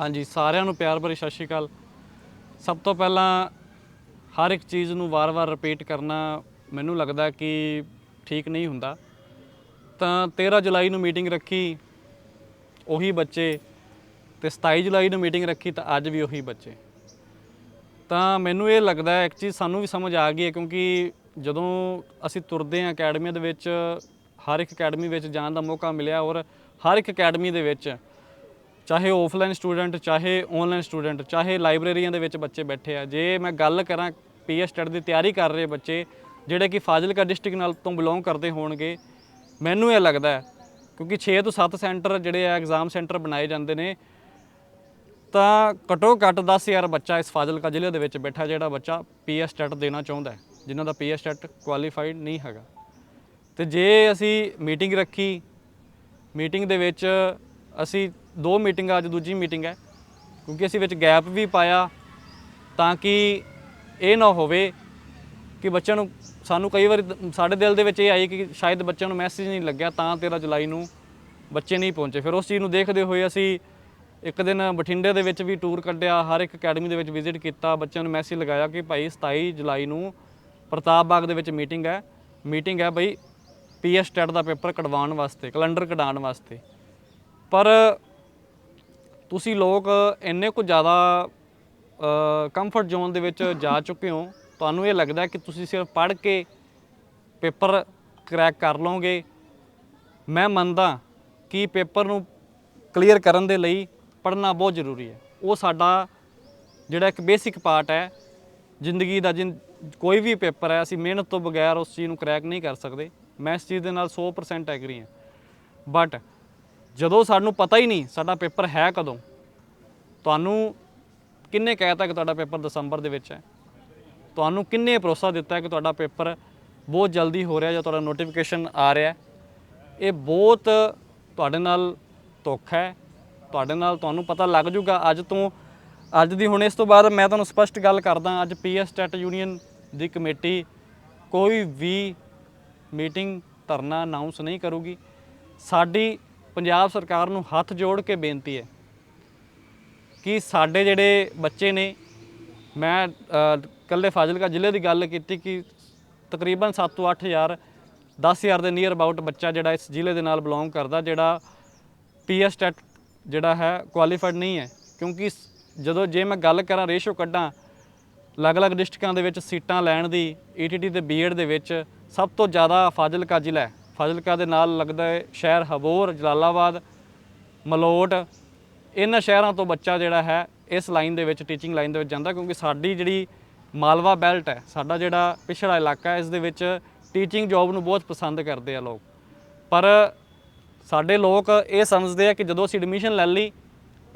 ਹਾਂਜੀ, ਸਾਰਿਆਂ ਨੂੰ ਪਿਆਰ ਭਰੀ ਸਤਿ ਸ਼੍ਰੀ ਅਕਾਲ। ਸਭ ਤੋਂ ਪਹਿਲਾਂ ਹਰ ਇੱਕ ਚੀਜ਼ ਨੂੰ ਵਾਰ-ਵਾਰ ਰਿਪੀਟ ਕਰਨਾ ਮੈਨੂੰ ਲੱਗਦਾ ਕਿ ਠੀਕ ਨਹੀਂ ਹੁੰਦਾ। ਤਾਂ 13 ਜੁਲਾਈ ਨੂੰ ਮੀਟਿੰਗ ਰੱਖੀ, ਉਹੀ ਬੱਚੇ ਤੇ 27 ਜੁਲਾਈ ਨੂੰ ਮੀਟਿੰਗ ਰੱਖੀ ਤਾਂ ਅੱਜ ਵੀ ਉਹੀ ਬੱਚੇ। ਤਾਂ ਮੈਨੂੰ ਇਹ ਲੱਗਦਾ ਹੈ ਇੱਕ ਚੀਜ਼ ਸਾਨੂੰ ਵੀ ਸਮਝ ਆ ਗਈ ਹੈ ਕਿਉਂਕਿ ਜਦੋਂ ਅਸੀਂ ਤੁਰਦੇ ਹਾਂ ਅਕੈਡਮੀਆਂ ਦੇ ਵਿੱਚ, ਹਰ ਇੱਕ ਅਕੈਡਮੀ ਵਿੱਚ ਜਾਣ ਦਾ ਮੌਕਾ ਮਿਲਿਆ ਔਰ ਹਰ ਇੱਕ ਅਕੈਡਮੀ ਦੇ ਵਿੱਚ ਚਾਹੇ ਆਫਲਾਈਨ ਸਟੂਡੈਂਟ ਚਾਹੇ ਆਨਲਾਈਨ ਸਟੂਡੈਂਟ ਚਾਹੇ ਲਾਇਬ੍ਰੇਰੀਆਂ ਦੇ ਵਿੱਚ ਬੱਚੇ ਬੈਠੇ ਆ। ਜੇ ਮੈਂ ਗੱਲ ਕਰਾਂ ਪੀਐਸ ਟੈਟ ਦੀ ਤਿਆਰੀ ਕਰ ਰਹੇ ਬੱਚੇ, ਜਿਹੜੇ ਕਿ ਫਾਜ਼ਿਲਕਾ ਡਿਸਟ੍ਰਿਕਟ ਨਾਲ ਤੋਂ ਬਿਲੋਂਗ ਕਰਦੇ ਹੋਣਗੇ, ਮੈਨੂੰ ਇਹ ਲੱਗਦਾ ਹੈ, ਕਿਉਂਕਿ 6 ਤੋਂ 7 ਸੈਂਟਰ ਜਿਹੜੇ ਆ ਐਗਜ਼ਾਮ ਸੈਂਟਰ ਬਣਾਏ ਜਾਂਦੇ ਨੇ, ਤਾਂ ਘਟੋ ਘੱਟ 10000 ਬੱਚਾ ਇਸ ਫਾਜ਼ਿਲਕਾ ਜ਼ਿਲ੍ਹੇ ਦੇ ਵਿੱਚ ਬੈਠਾ ਜਿਹੜਾ ਬੱਚਾ ਪੀਐਸ ਟੈਟ ਦੇਣਾ ਚਾਹੁੰਦਾ ਹੈ, ਜਿਨ੍ਹਾਂ ਦਾ ਪੀਐਸ ਟੈਟ ਕੁਆਲੀਫਾਈਡ ਨਹੀਂ ਹੈਗਾ। ਤੇ ਜੇ ਅਸੀਂ ਮੀਟਿੰਗ ਰੱਖੀ ਮੀਟਿੰਗ ਦੇ ਵਿੱਚ ਅਸੀਂ ਦੋ ਮੀਟਿੰਗਾਂ ਅੱਜ ਦੂਜੀ ਮੀਟਿੰਗ ਹੈ। ਕਿਉਂਕਿ ਅਸੀਂ ਵਿੱਚ ਗੈਪ ਵੀ ਪਾਇਆ ਤਾਂ ਕਿ ਇਹ ਨਾ ਹੋਵੇ ਕਿ ਬੱਚਿਆਂ ਨੂੰ ਸਾਨੂੰ ਕਈ ਵਾਰੀ ਸਾਡੇ ਦਿਲ ਦੇ ਵਿੱਚ ਇਹ ਆਈ ਕਿ ਸ਼ਾਇਦ ਬੱਚਿਆਂ ਨੂੰ ਮੈਸੇਜ ਨਹੀਂ ਲੱਗਿਆ ਤਾਂ 13 ਜੁਲਾਈ ਨੂੰ ਬੱਚੇ ਨਹੀਂ ਪਹੁੰਚੇ। ਫਿਰ ਉਸ ਚੀਜ਼ ਨੂੰ ਦੇਖਦੇ ਹੋਏ ਅਸੀਂ ਇੱਕ ਦਿਨ ਬਠਿੰਡੇ ਦੇ ਵਿੱਚ ਵੀ ਟੂਰ ਕੱਢਿਆ, ਹਰ ਇੱਕ ਅਕੈਡਮੀ ਦੇ ਵਿੱਚ ਵਿਜ਼ਿਟ ਕੀਤਾ, ਬੱਚਿਆਂ ਨੂੰ ਮੈਸੇਜ ਲਗਾਇਆ ਕਿ ਭਾਈ 27 ਜੁਲਾਈ ਨੂੰ ਪ੍ਰਤਾਪ ਬਾਗ ਦੇ ਵਿੱਚ ਮੀਟਿੰਗ ਹੈ। ਮੀਟਿੰਗ ਹੈ ਬਈ ਪੀਐਸ ਟੈਟ ਦਾ ਪੇਪਰ ਕਢਵਾਉਣ ਵਾਸਤੇ ਕੈਲੰਡਰ ਕਢਾਉਣ ਵਾਸਤੇ। ਪਰ ਤੁਸੀਂ ਲੋਕ ਇੰਨੇ ਕੁ ਜ਼ਿਆਦਾ ਕੰਫਰਟ ਜ਼ੋਨ ਦੇ ਵਿੱਚ ਜਾ ਚੁੱਕੇ ਹੋ, ਤੁਹਾਨੂੰ ਇਹ ਲੱਗਦਾ ਕਿ ਤੁਸੀਂ ਸਿਰਫ ਪੜ੍ਹ ਕੇ ਪੇਪਰ ਕਰੈਕ ਕਰ ਲਓਗੇ? ਮੈਂ ਮੰਨਦਾ ਕਿ ਪੇਪਰ ਨੂੰ ਕਲੀਅਰ ਕਰਨ ਦੇ ਲਈ ਪੜ੍ਹਨਾ ਬਹੁਤ ਜ਼ਰੂਰੀ ਹੈ। ਉਹ ਸਾਡਾ ਜਿਹੜਾ ਇੱਕ ਬੇਸਿਕ ਪਾਰਟ ਹੈ, ਜ਼ਿੰਦਗੀ ਦਾ ਜਿਨ ਕੋਈ ਵੀ ਪੇਪਰ ਹੈ, ਅਸੀਂ ਮਿਹਨਤ ਤੋਂ ਬਗੈਰ ਉਸ ਚੀਜ਼ ਨੂੰ ਕਰੈਕ ਨਹੀਂ ਕਰ ਸਕਦੇ। ਮੈਂ ਇਸ ਚੀਜ਼ ਦੇ ਨਾਲ 100% ਐਗਰੀ ਹਾਂ। ਬਟ ਜਦੋਂ ਸਾਨੂੰ ਪਤਾ ਹੀ ਨਹੀਂ ਸਾਡਾ ਪੇਪਰ ਹੈ ਕਦੋਂ, ਤੁਹਾਨੂੰ ਕਿੰਨੇ ਕਹਿਤਾ ਕਿ ਤੁਹਾਡਾ ਪੇਪਰ ਦਸੰਬਰ ਦੇ ਵਿੱਚ ਹੈ? ਤੁਹਾਨੂੰ ਕਿੰਨੇ ਭਰੋਸਾ ਦਿੱਤਾ ਕਿ ਤੁਹਾਡਾ ਪੇਪਰ ਬਹੁਤ ਜਲਦੀ ਹੋ ਰਿਹਾ ਜਾਂ ਤੁਹਾਡਾ ਨੋਟੀਫਿਕੇਸ਼ਨ ਆ ਰਿਹਾ ਇਹ ਬਹੁਤ ਤੁਹਾਡੇ ਨਾਲ ਧੋਖਾ ਹੈ। ਤੁਹਾਡੇ ਨਾਲ ਤੁਹਾਨੂੰ ਪਤਾ ਲੱਗ ਜੂਗਾ ਅੱਜ ਤੋਂ, ਅੱਜ ਦੀ ਹੁਣ ਇਸ ਤੋਂ ਬਾਅਦ ਮੈਂ ਤੁਹਾਨੂੰ ਸਪਸ਼ਟ ਗੱਲ ਕਰਦਾ, ਅੱਜ ਪੀਐਸ ਟੈਟ ਯੂਨੀਅਨ ਦੀ ਕਮੇਟੀ ਕੋਈ ਵੀ ਮੀਟਿੰਗ ਧਰਨਾ ਅਨਾਉਂਸ ਨਹੀਂ ਕਰੂਗੀ। ਸਾਡੀ ਪੰਜਾਬ ਸਰਕਾਰ ਨੂੰ ਹੱਥ ਜੋੜ ਕੇ ਬੇਨਤੀ ਹੈ ਕਿ ਸਾਡੇ ਜਿਹੜੇ ਬੱਚੇ ਨੇ ਮੈਂ ਅ, ਇਕੱਲੇ ਫਾਜ਼ਿਲਕਾ ਜ਼ਿਲ੍ਹੇ ਦੀ ਗੱਲ ਕੀਤੀ ਕਿ ਤਕਰੀਬਨ 7 ਤੋਂ 8000 10000 ਦੇ ਨੀਅਰ ਅਬਾਊਟ ਬੱਚਾ ਜਿਹੜਾ ਇਸ ਜ਼ਿਲ੍ਹੇ ਦੇ ਨਾਲ ਬਿਲੋਂਗ ਕਰਦਾ ਜਿਹੜਾ ਪੀਐਸ ਟੈਟ ਜਿਹੜਾ ਹੈ ਕੁਆਲੀਫਾਈਡ ਨਹੀਂ ਹੈ। ਕਿਉਂਕਿ ਜਦੋਂ ਜੇ ਮੈਂ ਗੱਲ ਕਰਾਂ ਰੇਸ਼ੋ ਕੱਢਾਂ ਅਲੱਗ-ਅਲੱਗ ਡਿਸਟ੍ਰਿਕਟਾਂ ਦੇ ਵਿੱਚ ਸੀਟਾਂ ਲੈਣ ਦੀ ਈਟੀਟੀ ਤੇ ਬੀਐਡ ਦੇ ਵਿੱਚ ਸਭ ਤੋਂ ਜ਼ਿਆਦਾ ਫਾਜ਼ਿਲਕਾ ਜ਼ਿਲ੍ਹਾ ਹੈ। ਫਾਜ਼ਿਲਕਾ ਦੇ ਨਾਲ ਲੱਗਦਾ ਹੈ ਸ਼ਹਿਰ ਹਬੋਰ, ਜਲਾਲਾਬਾਦ, ਮਲੋਟ। ਇਹਨਾਂ ਸ਼ਹਿਰਾਂ ਤੋਂ ਬੱਚਾ ਜਿਹੜਾ ਹੈ ਇਸ ਲਾਈਨ ਦੇ ਵਿੱਚ ਟੀਚਿੰਗ ਲਾਈਨ ਦੇ ਵਿੱਚ ਜਾਂਦਾ ਕਿਉਂਕਿ ਸਾਡੀ ਜਿਹੜੀ ਮਾਲਵਾ ਬੈਲਟ ਹੈ, ਸਾਡਾ ਜਿਹੜਾ ਪਿਛੜਾ ਇਲਾਕਾ ਹੈ, ਇਸ ਦੇ ਵਿੱਚ ਟੀਚਿੰਗ ਜੌਬ ਨੂੰ ਬਹੁਤ ਪਸੰਦ ਕਰਦੇ ਆ ਲੋਕ। ਪਰ ਸਾਡੇ ਲੋਕ ਇਹ ਸਮਝਦੇ ਆ ਕਿ ਜਦੋਂ ਅਸੀਂ ਐਡਮਿਸ਼ਨ ਲੈ ਲਈ,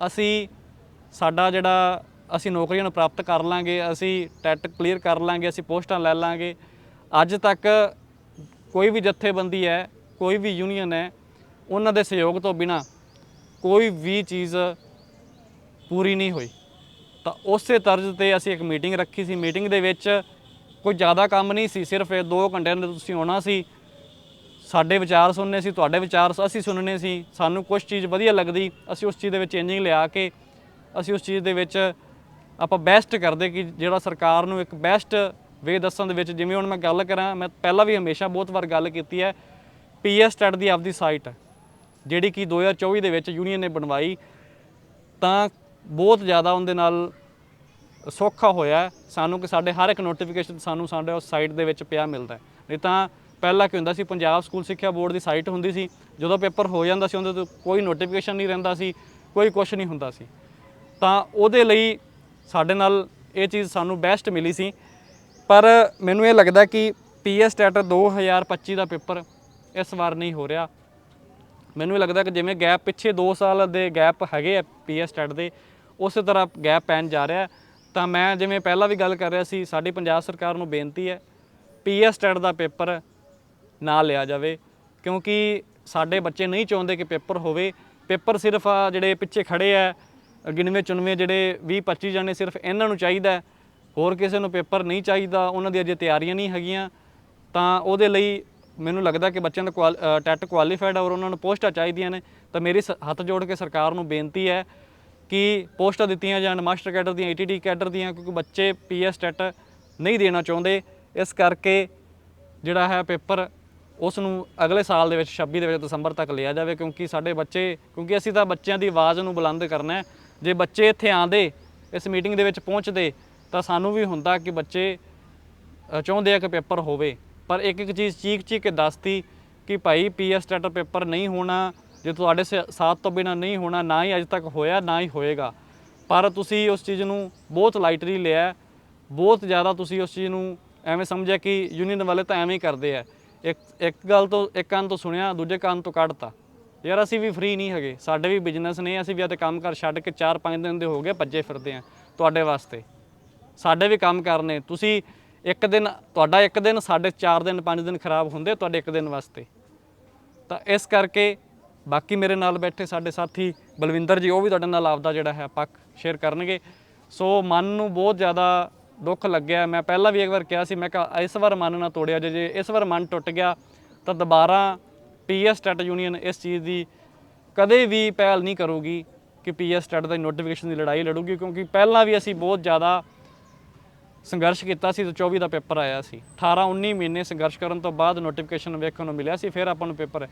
ਅਸੀਂ ਸਾਡਾ ਜਿਹੜਾ, ਅਸੀਂ ਨੌਕਰੀਆਂ ਨੂੰ ਪ੍ਰਾਪਤ ਕਰ ਲਾਂਗੇ, ਅਸੀਂ ਟੈਟ ਕਲੀਅਰ ਕਰ ਲਾਂਗੇ, ਅਸੀਂ ਪੋਸਟਾਂ ਲੈ ਲਾਂਗੇ। ਅੱਜ ਤੱਕ ਕੋਈ ਵੀ ਜਥੇਬੰਦੀ ਹੈ, ਕੋਈ ਵੀ ਯੂਨੀਅਨ ਹੈ, ਉਹਨਾਂ ਦੇ ਸਹਿਯੋਗ ਤੋਂ ਬਿਨਾ ਕੋਈ ਵੀ ਚੀਜ਼ ਪੂਰੀ ਨਹੀਂ ਹੋਈ। ਤਾਂ ਉਸੇ ਤਰਜ਼ ਤੇ ਅਸੀਂ ਇੱਕ ਮੀਟਿੰਗ ਰੱਖੀ ਸੀ। ਮੀਟਿੰਗ ਦੇ ਵਿੱਚ ਕੋਈ ਜ਼ਿਆਦਾ ਕੰਮ ਨਹੀਂ ਸੀ, ਸਿਰਫ ਇਹ 2 ਘੰਟਿਆਂ ਦੇ ਤੁਸੀਂ ਆਉਣਾ ਸੀ। ਸਾਡੇ ਵਿਚਾਰ ਸੁਣਨੇ ਸੀ, ਤੁਹਾਡੇ ਵਿਚਾਰ ਅਸੀਂ ਸੁਣਨੇ ਸੀ। ਸਾਨੂੰ ਕੁਝ ਚੀਜ਼ ਵਧੀਆ ਲੱਗਦੀ, ਅਸੀਂ ਉਸ ਚੀਜ਼ ਦੇ ਵਿੱਚ ਚੇਂਜਿੰਗ ਲਿਆ ਕੇ, ਅਸੀਂ ਉਸ ਚੀਜ਼ ਦੇ ਵਿੱਚ ਆਪਾਂ ਬੈਸਟ ਕਰਦੇ ਕਿ ਜਿਹੜਾ ਸਰਕਾਰ ਨੂੰ ਇੱਕ ਬੈਸਟ ਵੇ ਦੱਸਣ ਦੇ ਵਿੱਚ ਜਿਵੇਂ ਹੁਣ ਮੈਂ ਗੱਲ ਕਰਾਂ, ਮੈਂ ਪਹਿਲਾਂ ਵੀ ਹਮੇਸ਼ਾ ਬਹੁਤ ਵਾਰ ਗੱਲ ਕੀਤੀ ਹੈ ਪੀਐਸ ਟੈਟ ਦੀ ਆਪਦੀ ਸਾਈਟ ਹੈ, ਜਿਹੜੀ ਕਿ 2024 ਦੇ ਵਿੱਚ ਯੂਨੀਅਨ ਨੇ ਬਣਵਾਈ, ਤਾਂ ਬਹੁਤ ਜ਼ਿਆਦਾ ਉਹਦੇ ਨਾਲ ਸੌਖਾ ਹੋਇਆ ਸਾਨੂੰ ਕਿ ਸਾਡੇ ਹਰ ਇੱਕ ਨੋਟੀਫਿਕੇਸ਼ਨ ਸਾਨੂੰ ਸਾਡੇ ਉਸ ਸਾਈਟ ਦੇ ਵਿੱਚ ਪਿਆ ਮਿਲਦਾ ਨਹੀਂ ਤਾਂ ਪਹਿਲਾਂ ਕੀ ਹੁੰਦਾ ਸੀ, ਪੰਜਾਬ ਸਕੂਲ ਸਿੱਖਿਆ ਬੋਰਡ ਦੀ ਸਾਈਟ ਹੁੰਦੀ ਸੀ, ਜਦੋਂ ਪੇਪਰ ਹੋ ਜਾਂਦਾ ਸੀ ਉਹਦੇ ਤੋਂ ਕੋਈ ਨੋਟੀਫਿਕੇਸ਼ਨ ਨਹੀਂ ਰਹਿੰਦਾ ਸੀ, ਕੋਈ ਕੁਝ ਨਹੀਂ ਹੁੰਦਾ ਸੀ। ਤਾਂ ਉਹਦੇ ਲਈ ਸਾਡੇ ਨਾਲ ਇਹ ਚੀਜ਼ ਸਾਨੂੰ ਬੈਸਟ ਮਿਲੀ ਸੀ ਪਰ ਮੈਨੂੰ ਇਹ ਲੱਗਦਾ ਕਿ ਪੀਐਸ ਟੈਟ 2025 ਦਾ ਪੇਪਰ ਇਸ ਵਾਰ ਨਹੀਂ ਹੋ ਰਿਹਾ। ਮੈਨੂੰ ਲੱਗਦਾ ਕਿ ਜਿਵੇਂ ਗੈਪ ਪਿੱਛੇ 2 ਸਾਲ ਦੇ ਗੈਪ ਹੈਗੇ ਆ ਪੀਐਸ ਟੈਟ ਦੇ, ਉਸੇ ਤਰ੍ਹਾਂ ਗੈਪ ਪੈਣ ਜਾ ਰਿਹਾ ਤਾਂ ਮੈਂ ਜਿਵੇਂ ਪਹਿਲਾਂ ਵੀ ਗੱਲ ਕਰ ਰਿਹਾ ਸੀ, ਸਾਡੀ ਪੰਜਾਬ ਸਰਕਾਰ ਨੂੰ ਬੇਨਤੀ ਹੈ, ਪੀਐਸ ਟੈਟ ਦਾ ਪੇਪਰ ਨਾ ਲਿਆ ਜਾਵੇ। ਕਿਉਂਕਿ ਸਾਡੇ ਬੱਚੇ ਨਹੀਂ ਚਾਹੁੰਦੇ ਕਿ ਪੇਪਰ ਹੋਵੇ। ਪੇਪਰ ਸਿਰਫ ਜਿਹੜੇ ਪਿੱਛੇ ਖੜੇ ਆ, ਗਿਣਵੇਂ ਚੁਣਵੇਂ ਜਿਹੜੇ 20 25 ਜਣੇ ਸਿਰਫ ਇਹਨਾਂ ਨੂੰ ਚਾਹੀਦਾ ਹੋਰ ਕਿਸੇ ਨੂੰ ਪੇਪਰ ਨਹੀਂ ਚਾਹੀਦਾ, ਉਹਨਾਂ ਦੀ ਅਜੇ ਤਿਆਰੀਆਂ ਨਹੀਂ ਹੈਗੀਆਂ, ਤਾਂ ਉਹਦੇ ਲਈ ਮੈਨੂੰ ਲੱਗਦਾ ਕਿ ਬੱਚਿਆਂ ਦਾ ਟੈਟ ਕੁਆਲੀਫਾਈਡ ਔਰ ਉਹਨਾਂ ਨੂੰ ਪੋਸਟਾਂ ਚਾਹੀਦੀਆਂ ਨੇ। ਤਾਂ ਮੇਰੀ ਸ- ਹੱਥ ਜੋੜ ਕੇ ਸਰਕਾਰ ਨੂੰ ਬੇਨਤੀ ਹੈ ਕਿ ਪੋਸਟਾਂ ਦਿੱਤੀਆਂ ਜਾਣ, ਮਾਸਟਰ ਕੈਡਰ ਦੀਆਂ ਈਟੀਟੀ ਕੈਡਰ ਦੀਆਂ, ਕਿਉਂਕਿ ਬੱਚੇ ਪੀਐਸ ਟੈਟ ਨਹੀਂ ਦੇਣਾ ਚਾਹੁੰਦੇ। ਇਸ ਕਰਕੇ ਜਿਹੜਾ ਹੈ ਪੇਪਰ, ਉਸ ਨੂੰ ਅਗਲੇ ਸਾਲ ਦੇ ਵਿੱਚ 26 ਦੇ ਵਿੱਚ ਦਸੰਬਰ ਤੱਕ ਲਿਆ ਜਾਵੇ, ਕਿਉਂਕਿ ਸਾਡੇ ਬੱਚੇ, ਕਿਉਂਕਿ ਅਸੀਂ ਤਾਂ ਬੱਚਿਆਂ ਦੀ ਆਵਾਜ਼ ਨੂੰ ਬੁਲੰਦ ਕਰਨਾ ਹੈ। ਜੇ ਬੱਚੇ ਇੱਥੇ ਆਂਦੇ ਇਸ ਮੀਟਿੰਗ ਦੇ ਵਿੱਚ ਪਹੁੰਚਦੇ ਤਾਂ ਸਾਨੂੰ ਵੀ ਹੁੰਦਾ ਕਿ ਬੱਚੇ ਚਾਹੁੰਦੇ ਆ ਕਿ ਪੇਪਰ ਹੋਵੇ। ਪਰ ਇੱਕ ਇੱਕ ਚੀਜ਼ ਚੀਕ ਚੀਕ ਕੇ ਦੱਸਤੀ ਕਿ ਭਾਈ ਪੀਐਸ ਸਟੈਟਰ ਪੇਪਰ ਨਹੀਂ ਹੋਣਾ, ਜੇ ਤੁਹਾਡੇ ਸ- ਸਾਥ ਤੋਂ ਬਿਨਾ ਨਹੀਂ ਹੋਣਾ, ਨਾ ਹੀ ਅੱਜ ਤੱਕ ਹੋਇਆ, ਨਾ ਹੀ ਹੋਏਗਾ। ਪਰ ਤੁਸੀਂ ਉਸ ਚੀਜ਼ ਨੂੰ ਬਹੁਤ ਲਾਈਟਲੀ ਲਿਆ ਬਹੁਤ ਜ਼ਿਆਦਾ ਤੁਸੀਂ ਉਸ ਚੀਜ਼ ਨੂੰ ਐਵੇਂ ਸਮਝਿਆ ਕਿ ਯੂਨੀਅਨ ਵਾਲੇ ਤਾਂ ਐਵੇਂ ਹੀ ਕਰਦੇ ਆ। ਇੱਕ ਇੱਕ ਗੱਲ ਤੋਂ, ਇੱਕ ਕੰਨ ਤੋਂ ਸੁਣਿਆ, ਦੂਜੇ ਕੰਨ ਤੋਂ ਕੱਢਤਾ। ਯਾਰ ਅਸੀਂ ਵੀ ਫ੍ਰੀ ਨਹੀਂ ਹੈਗੇ। ਸਾਡੇ ਵੀ ਬਿਜ਼ਨਸ ਨੇ, ਅਸੀਂ ਵੀ ਅਤੇ ਕੰਮ ਕਰ ਛੱਡ ਕੇ 4-5 ਦਿਨ ਦੇ ਹੋ ਗਏ ਭੱਜੇ ਫਿਰਦੇ ਆ ਤੁਹਾਡੇ ਵਾਸਤੇ। ਸਾਡੇ ਵੀ ਕੰਮ ਕਰਨੇ। ਤੁਸੀਂ ਇੱਕ ਦਿਨ, ਤੁਹਾਡਾ ਇੱਕ ਦਿਨ, ਸਾਡੇ 4 ਦਿਨ 5 ਦਿਨ ਖਰਾਬ ਹੁੰਦੇ, ਤੁਹਾਡੇ ਇੱਕ ਦਿਨ ਵਾਸਤੇ। ਤਾਂ ਇਸ ਕਰਕੇ ਬਾਕੀ ਮੇਰੇ ਨਾਲ ਬੈਠੇ ਸਾਡੇ ਸਾਥੀ ਬਲਵਿੰਦਰ ਜੀ, ਉਹ ਵੀ ਤੁਹਾਡੇ ਨਾਲ ਆਪਦਾ ਜਿਹੜਾ ਹੈ ਪੱਕ ਸ਼ੇਅਰ ਕਰਨਗੇ। ਸੋ ਮਨ ਨੂੰ ਬਹੁਤ ਜ਼ਿਆਦਾ ਦੁੱਖ ਲੱਗਿਆ। ਮੈਂ ਪਹਿਲਾਂ ਵੀ ਇੱਕ ਵਾਰ ਕਿਹਾ ਸੀ, ਮੈਂ ਕਿਹਾ ਇਸ ਵਾਰ ਮਨ ਨਾ ਤੋੜਿਆ ਜੇ- ਜੇ ਇਸ ਵਾਰ ਮਨ ਟੁੱਟ ਗਿਆ, ਤਾਂ ਦੁਬਾਰਾ ਪੀਐਸ ਟੈਟ ਯੂਨੀਅਨ ਇਸ ਚੀਜ਼ ਦੀ ਕਦੇ ਵੀ ਪਹਿਲ ਨਹੀਂ ਕਰੂਗੀ ਕਿ ਪੀਐਸ ਟੈਟ ਦੀ ਨੋਟੀਫਿਕੇਸ਼ਨ ਦੀ ਲੜਾਈ ਲੜੂਗੀ, ਕਿਉਂਕਿ ਪਹਿਲਾਂ ਵੀ ਅਸੀਂ ਬਹੁਤ ਜ਼ਿਆਦਾ ਸੰਘਰਸ਼ ਕੀਤਾ ਸੀ ਤੇ 24 ਦਾ ਪੇਪਰ ਆਇਆ ਸੀ। 18 19 ਮਹੀਨੇ ਸੰਘਰਸ਼ ਕਰਨ ਤੋਂ ਬਾਅਦ ਨੋਟੀਫਿਕੇਸ਼ਨ ਵੇਖਣ ਨੂੰ ਮਿਲਿਆ ਸੀ, ਫਿਰ ਆਪਾਂ ਨੂੰ ਪੇਪਰ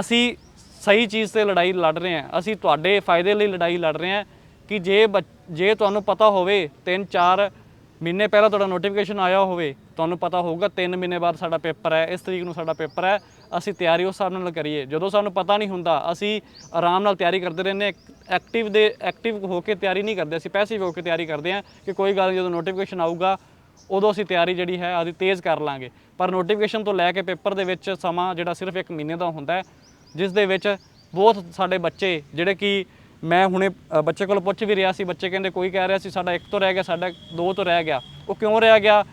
ਅਸੀਂ ਸਹੀ ਚੀਜ਼ ਤੇ ਲੜਾਈ ਲੜ ਰਹੇ ਹਾਂ। ਅਸੀਂ ਤੁਹਾਡੇ ਫਾਇਦੇ ਲਈ ਲੜਾਈ ਲੜ ਰਹੇ ਹਾਂ ਕਿ ਜੇ ਬੱਚ- ਜੇ ਤੁਹਾਨੂੰ ਪਤਾ ਹੋਵੇ 3-4 ਮਹੀਨੇ ਪਹਿਲਾਂ ਤੁਹਾਡਾ ਨੋਟੀਫਿਕੇਸ਼ਨ ਆਇਆ ਹੋਵੇ, ਤੁਹਾਨੂੰ ਪਤਾ ਹੋਊਗਾ 3 ਮਹੀਨੇ ਬਾਅਦ ਸਾਡਾ ਪੇਪਰ ਹੈ, ਇਸ ਤਰੀਕ ਨੂੰ ਸਾਡਾ ਪੇਪਰ ਹੈ, ਅਸੀਂ ਤਿਆਰੀ ਉਸ ਹਿਸਾਬ ਨਾਲ ਕਰੀਏ। ਜਦੋਂ ਸਾਨੂੰ ਪਤਾ ਨਹੀਂ ਹੁੰਦਾ, ਅਸੀਂ ਆਰਾਮ ਨਾਲ ਤਿਆਰੀ ਕਰਦੇ ਰਹਿੰਦੇ ਐਕਟਿਵ ਦੇ ਐਕਟਿਵ ਹੋ ਕੇ ਤਿਆਰੀ ਨਹੀਂ ਕਰਦੇ, ਅਸੀਂ ਪੈਸਿਵ ਹੋ ਕੇ ਤਿਆਰੀ ਕਰਦੇ ਹਾਂ ਕਿ ਕੋਈ ਗੱਲ ਜਦੋਂ ਨੋਟੀਫਿਕੇਸ਼ਨ ਆਊਗਾ, ਉਦੋਂ ਅਸੀਂ ਤਿਆਰੀ ਜਿਹੜੀ ਹੈ, ਆਦੀ ਤੇਜ਼ ਕਰ ਲਾਂਗੇ। ਪਰ ਨੋਟੀਫਿਕੇਸ਼ਨ ਤੋਂ ਲੈ ਕੇ ਪੇਪਰ ਦੇ ਵਿੱਚ ਸਮਾਂ ਜਿਹੜਾ ਸਿਰਫ ਇੱਕ ਮਹੀਨੇ ਦਾ ਹੁੰਦਾ ਹੈ, ਜਿਸ ਦੇ ਵਿੱਚ ਬਹੁਤ ਸਾਡੇ ਬੱਚੇ ਜਿਹੜੇ ਕਿ ਮੈਂ ਹੁਣੇ ਬੱਚੇ ਕੋਲ ਪੁੱਛ ਵੀ ਰਿਹਾ ਸੀ, ਬੱਚੇ ਕਹਿੰਦੇ ਕੋਈ ਕਹਿ ਰਿਹਾ ਸੀ, ਸਾਡਾ ਇੱਕ ਤੋਂ ਰਹਿ ਗਿਆ, ਸਾਡਾ ਦੋ ਤੋਂ ਰਹਿ ਗਿਆ। ਉਹ ਕਿਉਂ ਰਹਿ ਗਿਆ?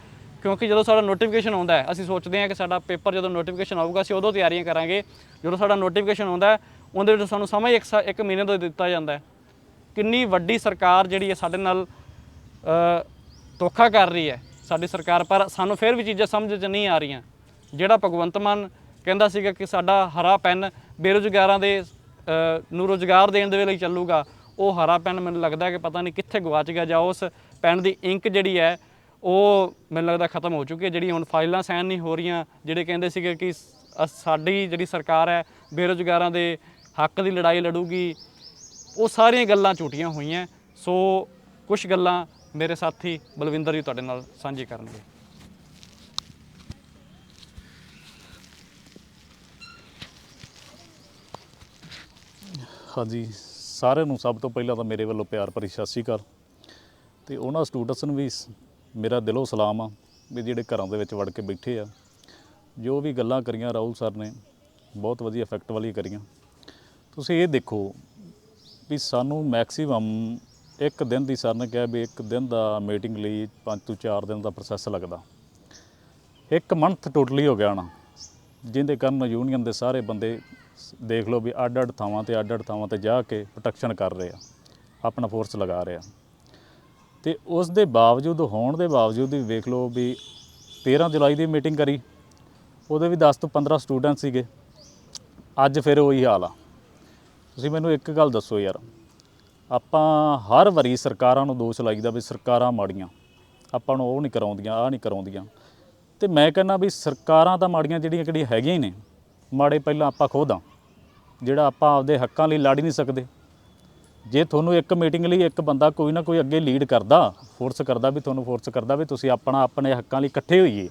ਕਿਉਂਕਿ ਜਦੋਂ ਸਾਡਾ ਨੋਟੀਫਿਕੇਸ਼ਨ ਆਉਂਦਾ ਹੈ, ਅਸੀਂ ਸੋਚਦੇ ਹਾਂ ਕਿ ਸਾਡਾ ਪੇਪਰ ਜਦੋਂ ਨੋਟੀਫਿਕੇਸ਼ਨ ਆਊਗਾ, ਅਸੀਂ ਉਦੋਂ ਤਿਆਰੀਆਂ ਕਰਾਂਗੇ। ਜਦੋਂ ਸਾਡਾ ਨੋਟੀਫਿਕੇਸ਼ਨ ਆਉਂਦਾ ਹੈ, ਉਹਦੇ ਵਿੱਚ ਸਾਨੂੰ ਸਮਾਂ ਇੱਕ ਸਾ- ਇੱਕ ਮਹੀਨੇ ਤੋਂ ਦਿੱਤਾ ਜਾਂਦਾ ਹੈ। ਕਿੰਨੀ ਵੱਡੀ ਸਰਕਾਰ ਜਿਹੜੀ ਹੈ ਸਾਡੇ ਨਾਲ ਧੋਖਾ ਕਰ ਰਹੀ ਹੈ ਸਾਡੀ ਸਰਕਾਰ, ਪਰ ਸਾਨੂੰ ਫਿਰ ਵੀ ਚੀਜ਼ਾਂ ਸਮਝ 'ਚ ਨਹੀਂ ਆ ਰਹੀਆਂ। ਜਿਹੜਾ ਭਗਵੰਤ ਮਾਨ ਕਹਿੰਦਾ ਸੀਗਾ ਕਿ ਸਾਡਾ ਹਰਾ ਪੈਨ ਬੇਰੁਜ਼ਗਾਰਾਂ ਦੇ ਨੂੰ ਰੁਜ਼ਗਾਰ ਦੇਣ ਦੇ ਲਈ ਚੱਲੂਗਾ, ਉਹ ਹਰਾ ਪੈਨ ਮੈਨੂੰ ਲੱਗਦਾ ਕਿ ਪਤਾ ਨਹੀਂ ਕਿੱਥੇ ਗਵਾਚ ਗਿਆ ਜਾਂ ਉਸ ਪੈਨ ਦੀ ਇੰਕ ਜਿਹੜੀ ਹੈ, ਉਹ ਮੈਨੂੰ ਲੱਗਦਾ ਖਤਮ ਹੋ ਚੁੱਕੀ ਹੈ। ਜਿਹੜੀ ਹੁਣ ਫਾਈਲਾਂ ਸਾਈਨ ਨਹੀਂ ਹੋ ਰਹੀਆਂ, ਜਿਹੜੇ ਕਹਿੰਦੇ ਸੀਗੇ ਕਿ ਅ- ਸਾਡੀ ਜਿਹੜੀ ਸਰਕਾਰ ਹੈ, ਬੇਰੁਜ਼ਗਾਰਾਂ ਦੇ ਹੱਕ ਦੀ ਲੜਾਈ ਲੜੂਗੀ, ਉਹ ਸਾਰੀਆਂ ਗੱਲਾਂ ਝੂਠੀਆਂ ਹੋਈਆਂ। ਸੋ ਕੁਝ ਗੱਲਾਂ ਮੇਰੇ ਸਾਥੀ ਬਲਵਿੰਦਰ ਜੀ ਤੁਹਾਡੇ ਨਾਲ ਸਾਂਝੀ ਕਰਨਗੇ। ਹਾਂਜੀ, ਸਾਰਿਆਂ ਨੂੰ ਸਭ ਤੋਂ ਪਹਿਲਾਂ ਤਾਂ ਮੇਰੇ ਵੱਲੋਂ ਪਿਆਰ ਭਰੀ ਸਤਿ ਸ਼੍ਰੀ ਅਕਾਲ। ਤੇ ਉਹਨਾਂ ਸਟੂਡੈਂਟਸ ਨੂੰ ਵੀ ਮੇਰਾ ਦਿਲੋਂ ਸਲਾਮ ਆ ਵੀ ਜਿਹੜੇ ਘਰਾਂ ਦੇ ਵਿੱਚ ਵੜ ਕੇ ਬੈਠੇ ਆ। ਜੋ ਵੀ ਗੱਲਾਂ ਕਰੀਆਂ ਰਾਹੁਲ ਸਰ ਨੇ, ਬਹੁਤ ਵਧੀਆ ਇਫੈਕਟ ਵਾਲੀ ਕਰੀਆਂ। ਤੁਸੀਂ ਇਹ ਦੇਖੋ ਵੀ ਸਾਨੂੰ ਮੈਕਸਿਮਮ ਇੱਕ ਦਿਨ ਦੀ ਸਰ ਨੇ ਕਿਹਾ ਵੀ ਇੱਕ ਦਿਨ ਦਾ ਮੀਟਿੰਗ ਲਈ 5 ਤੋਂ 4 ਦਿਨ ਦਾ ਪ੍ਰੋਸੈਸ ਲੱਗਦਾ। ਇੱਕ ਮੰਥ ਟੋਟਲੀ ਹੋ ਗਿਆ ਨਾ, ਜਿਹਦੇ ਕਾਰਨ ਯੂਨੀਅਨ ਦੇ ਸਾਰੇ ਬੰਦੇ ਦੇਖ ਲਓ ਵੀ ਅੱਡ ਅੱਡ ਥਾਵਾਂ ਤੇ ਅੱਡ ਅੱਡ ਥਾਵਾਂ ਤੇ ਜਾ ਕੇ ਪ੍ਰੋਟੈਕਸ਼ਨ ਕਰ ਰਹੇ ਆ, ਆਪਣਾ ਫੋਰਸ ਲਗਾ ਰਹੇ ਆ। ਤੇ ਉਸ ਦੇ ਬਾਵਜੂਦ, ਹੋਣ ਦੇ ਬਾਵਜੂਦ ਵੀ ਵੇਖ ਲਓ ਵੀ 13 ਜੁਲਾਈ ਦੀ ਮੀਟਿੰਗ ਕਰੀ, ਉਹਦੇ ਵੀ 10 ਤੋਂ 15 ਸਟੂਡੈਂਟ ਸੀਗੇ। ਅੱਜ ਫਿਰ ਉਹੀ ਹਾਲ ਆ। ਤੁਸੀਂ ਮੈਨੂੰ ਇੱਕ ਗੱਲ ਦੱਸੋ ਯਾਰ, ਆਪਾਂ ਹਰ ਵਾਰੀ ਸਰਕਾਰਾਂ ਨੂੰ ਦੋਸ਼ ਲਾਈਦਾ ਵੀ ਸਰਕਾਰਾਂ ਮਾੜੀਆਂ, ਆਪਾਂ ਨੂੰ ਉਹ ਨਹੀਂ ਕਰਾਉਂਦੀਆਂ, ਆਹ ਨਹੀਂ ਕਰਾਉਂਦੀਆਂ। ਤੇ ਮੈਂ ਕਹਿੰਦਾ ਵੀ ਸਰਕਾਰਾਂ ਤਾਂ ਮਾੜੀਆਂ ਜਿਹੜੀਆਂ ਕਿਹੜੀਆਂ ਹੈਗੀਆਂ ਹੀ ਨੇ। ਮਾੜੇ ਪਹਿਲਾਂ ਆਪਾਂ ਖੁਦ ਆ, ਜਿਹੜਾ ਆਪਾਂ ਆਪਦੇ ਹੱਕਾਂ ਲਈ ਲੜ ਨਹੀਂ ਸਕਦੇ। ਜੇ ਤੁਹਾਨੂੰ ਇੱਕ ਮੀਟਿੰਗ ਲਈ ਇੱਕ ਬੰਦਾ ਕੋਈ ਨਾ ਕੋਈ ਅੱਗੇ ਲੀਡ ਕਰਦਾ ਫੋਰਸ ਕਰਦਾ ਵੀ ਤੁਹਾਨੂੰ ਫੋਰਸ ਕਰਦਾ ਵੀ ਤੁਸੀਂ ਆਪਣਾ ਆਪਣੇ ਹੱਕਾਂ ਲਈ ਇਕੱਠੇ ਹੋਈਏ,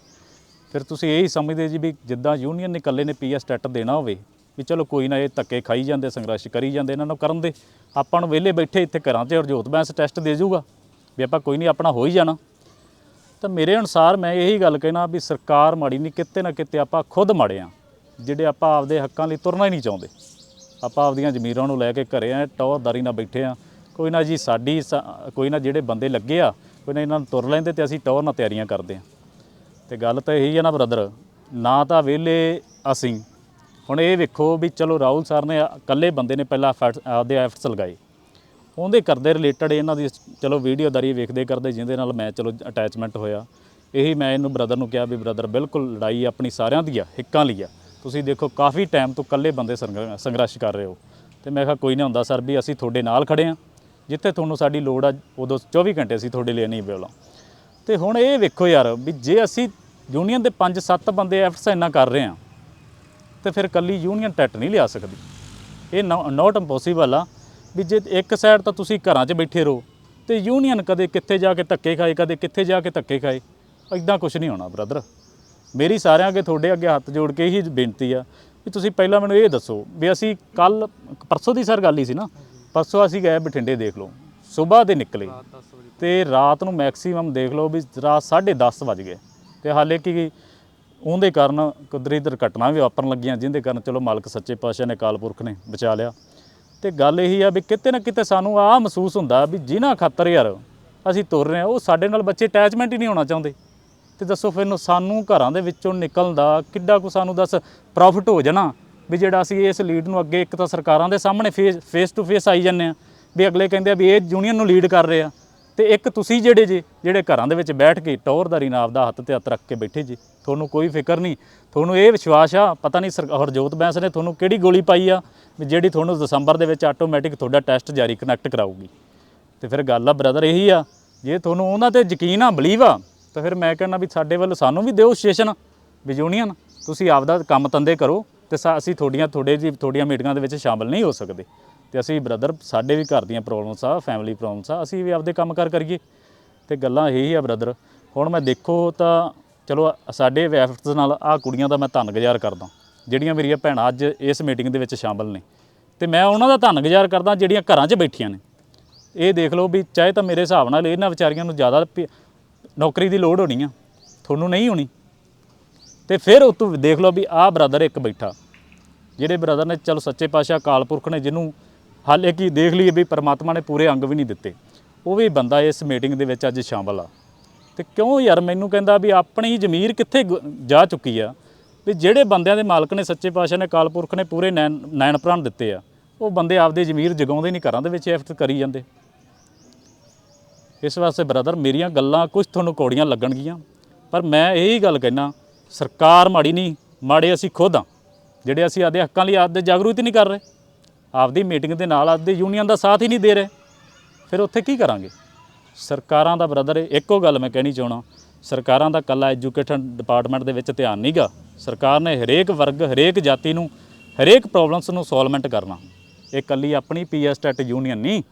ਫਿਰ ਤੁਸੀਂ ਇਹ ਹੀ ਸਮਝਦੇ ਜੀ ਵੀ ਜਿੱਦਾਂ ਯੂਨੀਅਨ ਨੇ ਇਕੱਲੇ ਨੇ ਪੀਐਸ ਟੈਟ ਦੇਣਾ ਹੋਵੇ, ਵੀ ਚਲੋ ਕੋਈ ਨਾ ਇਹ ਧੱਕੇ ਖਾਈ ਜਾਂਦੇ, ਸੰਘਰਸ਼ ਕਰੀ ਜਾਂਦੇ, ਇਹਨਾਂ ਨੂੰ ਕਰਨ ਦੇ। ਆਪਾਂ ਨੂੰ ਵਿਹਲੇ ਬੈਠੇ ਇੱਥੇ ਘਰਾਂ 'ਚ ਹਰਜੋਤ ਬੈਂਸ ਟੈਸਟ ਦੇ ਜਾਊਗਾ ਵੀ ਆਪਾਂ ਕੋਈ ਨਹੀਂ ਆਪਣਾ ਹੋ ਹੀ ਜਾਣਾ। ਤਾਂ ਮੇਰੇ ਅਨੁਸਾਰ ਮੈਂ ਇਹੀ ਗੱਲ ਕਹਿਣਾ ਵੀ ਸਰਕਾਰ ਮਾੜੀ ਨਹੀਂ, ਕਿਤੇ ਨਾ ਕਿਤੇ ਆਪਾਂ ਖੁਦ ਮਾੜੇ ਆ। ਜਿਹੜੇ ਆਪਾਂ ਆਪਦੇ ਹੱਕਾਂ ਲਈ ਤੁਰਨਾ ਹੀ ਨਹੀਂ ਚਾਹੁੰਦੇ। ਆਪਾਂ ਆਪਦੀਆਂ ਜ਼ਮੀਰਾਂ ਨੂੰ ਲੈ ਕੇ ਘਰੇ ਆ ਟੌਰਦਾਰੀ ਨਾਲ ਬੈਠੇ ਆ। ਕੋਈ ਨਾ ਜੀ ਸਾਡੀ ਸ- ਕੋਈ ਨਾ ਜਿਹੜੇ ਬੰਦੇ ਲੱਗੇ ਆ, ਕੋਈ ਨਾ ਇਹਨਾਂ ਨੂੰ ਤੁਰ ਲੈਂਦੇ ਤੇ ਅਸੀਂ ਟੌਰ ਨਾਲ ਤਿਆਰੀਆਂ ਕਰਦੇ ਆ। ਤੇ ਗੱਲ ਤਾਂ ਇਹੀ ਆ ਨਾ ਬ੍ਰਦਰ, ਨਾ ਤਾਂ ਵਿਹਲੇ ਅਸੀਂ। ਹੁਣ ਇਹ ਵੇਖੋ ਵੀ ਚਲੋ ਰਾਹੁਲ ਸਰ ਨੇ ਇਕੱਲੇ ਬੰਦੇ ਨੇ ਪਹਿਲਾਂ efforts- ਆਪਦੇ ਐਫਰਟਸ ਲਗਾਏ। ਉਹਦੇ ਕਰਦੇ ਰਿਲੇਟਡ ਇਹਨਾਂ ਦੀ ਚਲੋ ਵੀਡੀਓਦਾਰੀ ਵੇਖਦੇ ਕਰਦੇ ਜਿਹਦੇ ਨਾਲ ਮੈਂ ਚਲੋ ਅਟੈਚਮੈਂਟ ਹੋਇਆ। ਇਹੀ ਮੈਂ ਇਹਨੂੰ ਬ੍ਰਦਰ ਨੂੰ ਕਿਹਾ ਵੀ ਬ੍ਰਦਰ ਬਿਲਕੁਲ ਲੜਾਈ ਆਪਣੀ ਸਾਰਿਆਂ ਦੀ ਆ, ਹਿੱਕਾਂ ਲਈ ਆ। ਤੁਸੀਂ ਦੇਖੋ, ਕਾਫੀ ਟਾਈਮ ਤੋਂ ਇਕੱਲੇ ਬੰਦੇ ਸੰਘ- ਸੰਘਰਸ਼ ਕਰ ਰਹੇ ਹੋ। ਤੇ ਮੈਂ ਕਿਹਾ, ਕੋਈ ਨਹੀਂ ਹੁੰਦਾ ਸਰ ਵੀ ਅਸੀਂ ਤੁਹਾਡੇ ਨਾਲ ਖੜੇ ਆ ਜਿੱਥੇ ਤੁਹਾਨੂੰ ਸਾਡੀ ਲੋੜ ਆ, ਉਦੋਂ 24 ਘੰਟੇ ਅਸੀਂ ਤੁਹਾਡੇ ਲਈ ਨਹੀਂ ਬੋਲਾਂ ਤੇ ਹੁਣ ਇਹ ਵੇਖੋ ਯਾਰ, ਵੀ ਜੇ ਅਸੀਂ ਯੂਨੀਅਨ ਦੇ 5-7 ਬੰਦੇ ਐਫਰਟਸ ਇੰਨਾ ਕਰ ਰਹੇ ਆ ਤੇ ਫਿਰ ਕੱਲੀ ਯੂਨੀਅਨ ਟੈਟ ਨਹੀਂ ਲਿਆ ਸਕਦੀ। ਇਹ ਨਾਟ ਇੰਪੋਸੀਬਲ ਆ ਵੀ ਜੇ ਇੱਕ ਸਾਈਡ ਤਾਂ ਤੁਸੀਂ ਘਰਾਂ 'ਚ ਬੈਠੇ ਰਹੋ, ਤੇ ਯੂਨੀਅਨ ਕਦੇ ਕਿੱਥੇ ਜਾ ਕੇ ਧੱਕੇ ਖਾਏ, ਕਦੇ ਕਿੱਥੇ ਜਾ ਕੇ ਧੱਕੇ ਖਾਏ ਇਦਾਂ ਕੁਝ ਨਹੀਂ ਹੋਣਾ ਬ੍ਰਦਰ ਮੇਰੀ ਸਾਰਿਆਂ ਅੱਗੇ ਤੁਹਾਡੇ ਅੱਗੇ ਹੱਥ ਜੋੜ ਕੇ ਇਹੀ ਬੇਨਤੀ ਆ ਵੀ ਤੁਸੀਂ ਪਹਿਲਾਂ ਮੈਨੂੰ ਇਹ ਦੱਸੋ ਵੀ ਅਸੀਂ ਕੱਲ ਪਰਸੋਂ ਦੀ ਸਰ ਗੱਲ ਹੀ ਸੀ ਨਾ ਪਰਸੋਂ ਅਸੀਂ ਗਏ ਬਠਿੰਡੇ ਦੇਖ ਲਓ ਸਵੇਰ ਦੇ ਨਿਕਲੇ। ਤੇ ਰਾਤ ਨੂੰ ਮੈਕਸਿਮਮ ਦੇਖ ਲਓ ਵੀ ਰਾਤ 10:30 ਵਜ ਗਏ। ਤੇ ਹਾਲੇ ਕਿ ਉਹਦੇ ਕਾਰਨ ਕੁਦਰਤੀ ਦੁਰਘਟਨਾ ਵੀ ਵਾਪਰਨ ਲੱਗੀਆਂ ਜਿਹਦੇ ਕਾਰਨ ਚਲੋ ਮਾਲਕ ਸੱਚੇ ਪਾਤਸ਼ਾਹ ਨੇ ਅਕਾਲ ਪੁਰਖ ਨੇ ਬਚਾ ਲਿਆ। ਤੇ ਗੱਲ ਇਹੀ ਆ ਵੀ ਕਿਤੇ ਨਾ ਕਿਤੇ ਸਾਨੂੰ ਆਹ ਮਹਿਸੂਸ ਹੁੰਦਾ ਵੀ ਜਿਨ੍ਹਾਂ ਖਾਤਰ ਯਾਰ ਅਸੀਂ ਤੁਰ ਰਹੇ ਆ ਉਹ ਸਾਡੇ ਨਾਲ ਬੱਚੇ ਅਟੈਚਮੈਂਟ ਹੀ ਨਹੀਂ ਹੋਣਾ ਚਾਹੁੰਦੇ। ਤੇ ਦੱਸੋ ਫਿਰ ਨੂੰ ਸਾਨੂੰ ਘਰਾਂ ਦੇ ਵਿੱਚੋਂ ਨਿਕਲਣ ਦਾ ਕਿੱਡਾ ਕੁ ਸਾਨੂੰ ਦੱਸ ਪ੍ਰੋਫਿਟ ਹੋ ਜਾਣਾ? ਵੀ ਜਿਹੜਾ ਅਸੀਂ ਇਸ ਲੀਡ ਨੂੰ ਅੱਗੇ ਇੱਕ ਤਾਂ ਸਰਕਾਰਾਂ ਦੇ ਸਾਹਮਣੇ ਫੇਸ ਫੇਸ ਟੂ ਫੇਸ ਆਈ ਜਾਂਦੇ ਆ, ਵੀ ਅਗਲੇ ਕਹਿੰਦੇ ਆ ਵੀ ਇਹ ਯੂਨੀਅਨ ਨੂੰ ਲੀਡ ਕਰ ਰਹੇ ਆ। ਤੇ ਇੱਕ ਤੁਸੀਂ ਜਿਹੜੇ ਜੇ, ਜਿਹੜੇ ਘਰਾਂ ਦੇ ਵਿੱਚ ਬੈਠ ਕੇ ਟੌਰਦਾਰੀ ਨਾਲ ਆਪਦਾ ਹੱਥ ਤੇ ਹੱਥ ਰੱਖ ਕੇ ਬੈਠੇ ਜੀ, ਤੁਹਾਨੂੰ ਕੋਈ ਫਿਕਰ ਨਹੀਂ। ਤੁਹਾਨੂੰ ਇਹ ਵਿਸ਼ਵਾਸ ਆ, ਪਤਾ ਨਹੀਂ ਸਰ, ਹਰਜੋਤ ਬੈਂਸ ਨੇ ਤੁਹਾਨੂੰ ਕਿਹੜੀ ਗੋਲੀ ਪਾਈ ਆ, ਵੀ ਜਿਹੜੀ ਤੁਹਾਨੂੰ ਦਸੰਬਰ ਦੇ ਵਿੱਚ ਆਟੋਮੈਟਿਕ ਤੁਹਾਡਾ ਟੈਸਟ ਜਾਰੀ ਕਨੈਕਟ ਕਰਾਊਗੀ। ਤੇ ਫਿਰ ਗੱਲ ਆ ਬ੍ਰਦਰ ਇਹੀ ਆ, ਜੇ ਤੁਹਾਨੂੰ ਉਹਨਾਂ ਤੇ ਯਕੀਨ ਆ ਬਲੀਵ ਆ ਤਾਂ ਫਿਰ ਮੈਂ ਕਹਿੰਦਾ ਵੀ ਸਾਡੇ ਵੱਲ ਸਾਨੂੰ ਵੀ ਦਿਓ ਸਟੇਸ਼ਨ ਵੀ ਯੂਨੀਅਨ। ਤੁਸੀਂ ਆਪਦਾ ਕੰਮ ਤੰਦੇ ਕਰੋ ਤੇ ਸਾ- ਅਸੀਂ ਤੁਹਾਡੀਆਂ, ਤੁਹਾਡੇ ਜੀ, ਤੁਹਾਡੀਆਂ ਮੀਟਿੰਗਾਂ ਦੇ ਵਿੱਚ ਸ਼ਾਮਲ ਨਹੀਂ ਹੋ ਸਕਦੇ। ਤੇ ਅਸੀਂ ਬ੍ਰਦਰ, ਸਾਡੇ ਵੀ ਘਰ ਦੀਆਂ ਪ੍ਰੋਬਲਮਸ ਆ ਫੈਮਿਲੀ ਪ੍ਰੋਬਲਮਸ ਆ, ਅਸੀਂ ਵੀ ਆਪਦੇ ਕੰਮ ਕਰ ਕਰੀਏ। ਤੇ ਗੱਲਾਂ ਇਹੀ ਆ ਬ੍ਰਦਰ, ਹੁਣ ਮੈਂ ਦੇਖੋ ਤਾਂ ਚਲੋ ਸਾਡੇ ਵੈਫਟਸ ਨਾਲ ਆ ਕੁੜੀਆਂ ਦਾ ਮੈਂ ਧੰਨਗੁਜ਼ਾਰ ਕਰਦਾ, ਜਿਹੜੀਆਂ ਮੇਰੀਆਂ ਭੈਣਾਂ ਅੱਜ ਇਸ ਮੀਟਿੰਗ ਦੇ ਵਿੱਚ ਸ਼ਾਮਲ ਨੇ। ਤੇ ਮੈਂ ਉਹਨਾਂ ਦਾ ਧੰਨਗੁਜ਼ਾਰ ਕਰਦਾ ਜਿਹੜੀਆਂ ਘਰਾਂ 'ਚ ਬੈਠੀਆਂ ਨੇ। ਇਹ ਦੇਖ ਲਓ ਵੀ ਚਾਹੇ ਤਾਂ ਮੇਰੇ ਹਿਸਾਬ ਨਾਲ ਇਹਨਾਂ ਵਿਚਾਰੀਆਂ ਨੂੰ ਜ਼ਿਆਦਾ ਪ- ਨੌਕਰੀ ਦੀ ਲੋੜ ਹੋਣੀ ਆ, ਤੁਹਾਨੂੰ ਨਹੀਂ ਹੋਣੀ। ਤੇ ਫਿਰ ਉਤੋਂ ਦੇਖ ਲਓ ਵੀ ਆਹ ਬ੍ਰਦਰ ਇੱਕ ਬੈਠਾ, ਜਿਹੜੇ ਬ੍ਰਦਰ ਨੇ, ਚਲੋ ਸੱਚੇ ਪਾਤਸ਼ਾਹ ਅਕਾਲ ਪੁਰਖ ਨੇ, ਜਿਹਨੂੰ ਹਾਲੇ ਕੀ ਦੇਖ ਲਈਏ ਵੀ ਪਰਮਾਤਮਾ ਨੇ ਪੂਰੇ ਅੰਗ ਵੀ ਨਹੀਂ ਦਿੱਤੇ। ਉਹ ਵੀ ਬੰਦਾ ਇਸ ਮੀਟਿੰਗ ਦੇ ਵਿੱਚ ਅੱਜ ਸ਼ਾਮਲ ਆ। ਤੇ ਕਿਉਂ ਯਾਰ ਮੈਨੂੰ ਕਹਿੰਦਾ ਵੀ ਆਪਣੀ ਜ਼ਮੀਰ ਕਿੱਥੇ ਗੁ- ਜਾ ਚੁੱਕੀ ਆ? ਵੀ ਜਿਹੜੇ ਬੰਦਿਆਂ ਦੇ ਮਾਲਕ ਨੇ, ਸੱਚੇ ਪਾਤਸ਼ਾਹ ਨੇ, ਅਕਾਲ ਪੁਰਖ ਨੇ, ਪੂਰੇ ਨੈਣ ਨੈਣ ਪ੍ਰਾਣ ਦਿੱਤੇ ਆ। ਉਹ ਬੰਦੇ ਆਪਦੇ ਜ਼ਮੀਰ ਜਗਾਉਂਦੇ ਨਹੀਂ ਘਰਾਂ ਦੇ ਵਿੱਚ ਐਫਟ ਕਰੀ ਜਾਂਦੇ। ਇਸ ਵਾਸਤੇ ਬ੍ਰਦਰ, ਮੇਰੀਆਂ ਗੱਲਾਂ ਕੁਝ ਤੁਹਾਨੂੰ ਕੌੜੀਆਂ ਲੱਗਣਗੀਆਂ, ਪਰ ਮੈਂ ਇਹੀ ਗੱਲ ਕਹਿਣਾ ਸਰਕਾਰ ਮਾੜੀ ਨਹੀਂ, ਮਾੜੇ ਅਸੀਂ ਖੁਦ ਹਾਂ ਜਿਹੜੇ ਅਸੀਂ ਆਪਦੇ ਹੱਕਾਂ ਲਈ ਆਪਦੇ ਜਾਗਰੂਕ ਹੀ ਨਹੀਂ ਕਰ ਰਹੇ, ਆਪਦੀ ਮੀਟਿੰਗ ਦੇ ਨਾਲ ਆਪਦੇ ਯੂਨੀਅਨ ਦਾ ਸਾਥ ਹੀ ਨਹੀਂ ਦੇ ਰਹੇ, ਫਿਰ ਉੱਥੇ ਕੀ ਕਰਾਂਗੇ? ਸਰਕਾਰਾਂ ਦਾ ਬ੍ਰਦਰ, ਇੱਕੋ ਗੱਲ ਮੈਂ ਕਹਿਣੀ ਚਾਹਣਾ ਸਰਕਾਰਾਂ ਦਾ ਕੱਲਾ ਐਜੂਕੇਸ਼ਨ ਡਿਪਾਰਟਮੈਂਟ ਦੇ ਵਿੱਚ ਧਿਆਨ ਨਹੀਂਗਾ ਸਰਕਾਰ ਨੇ ਹਰੇਕ ਵਰਗ, ਹਰੇਕ ਜਾਤੀ ਨੂੰ ਹਰੇਕ ਪ੍ਰੋਬਲਮਸ ਨੂੰ ਸੋਲਵਮੈਂਟ ਕਰਨਾ, ਇਹ ਕੱਲੀ ਆਪਣੀ ਪੀਐਸ ਟੈਟ ਯੂਨੀਅਨ ਨਹੀਂ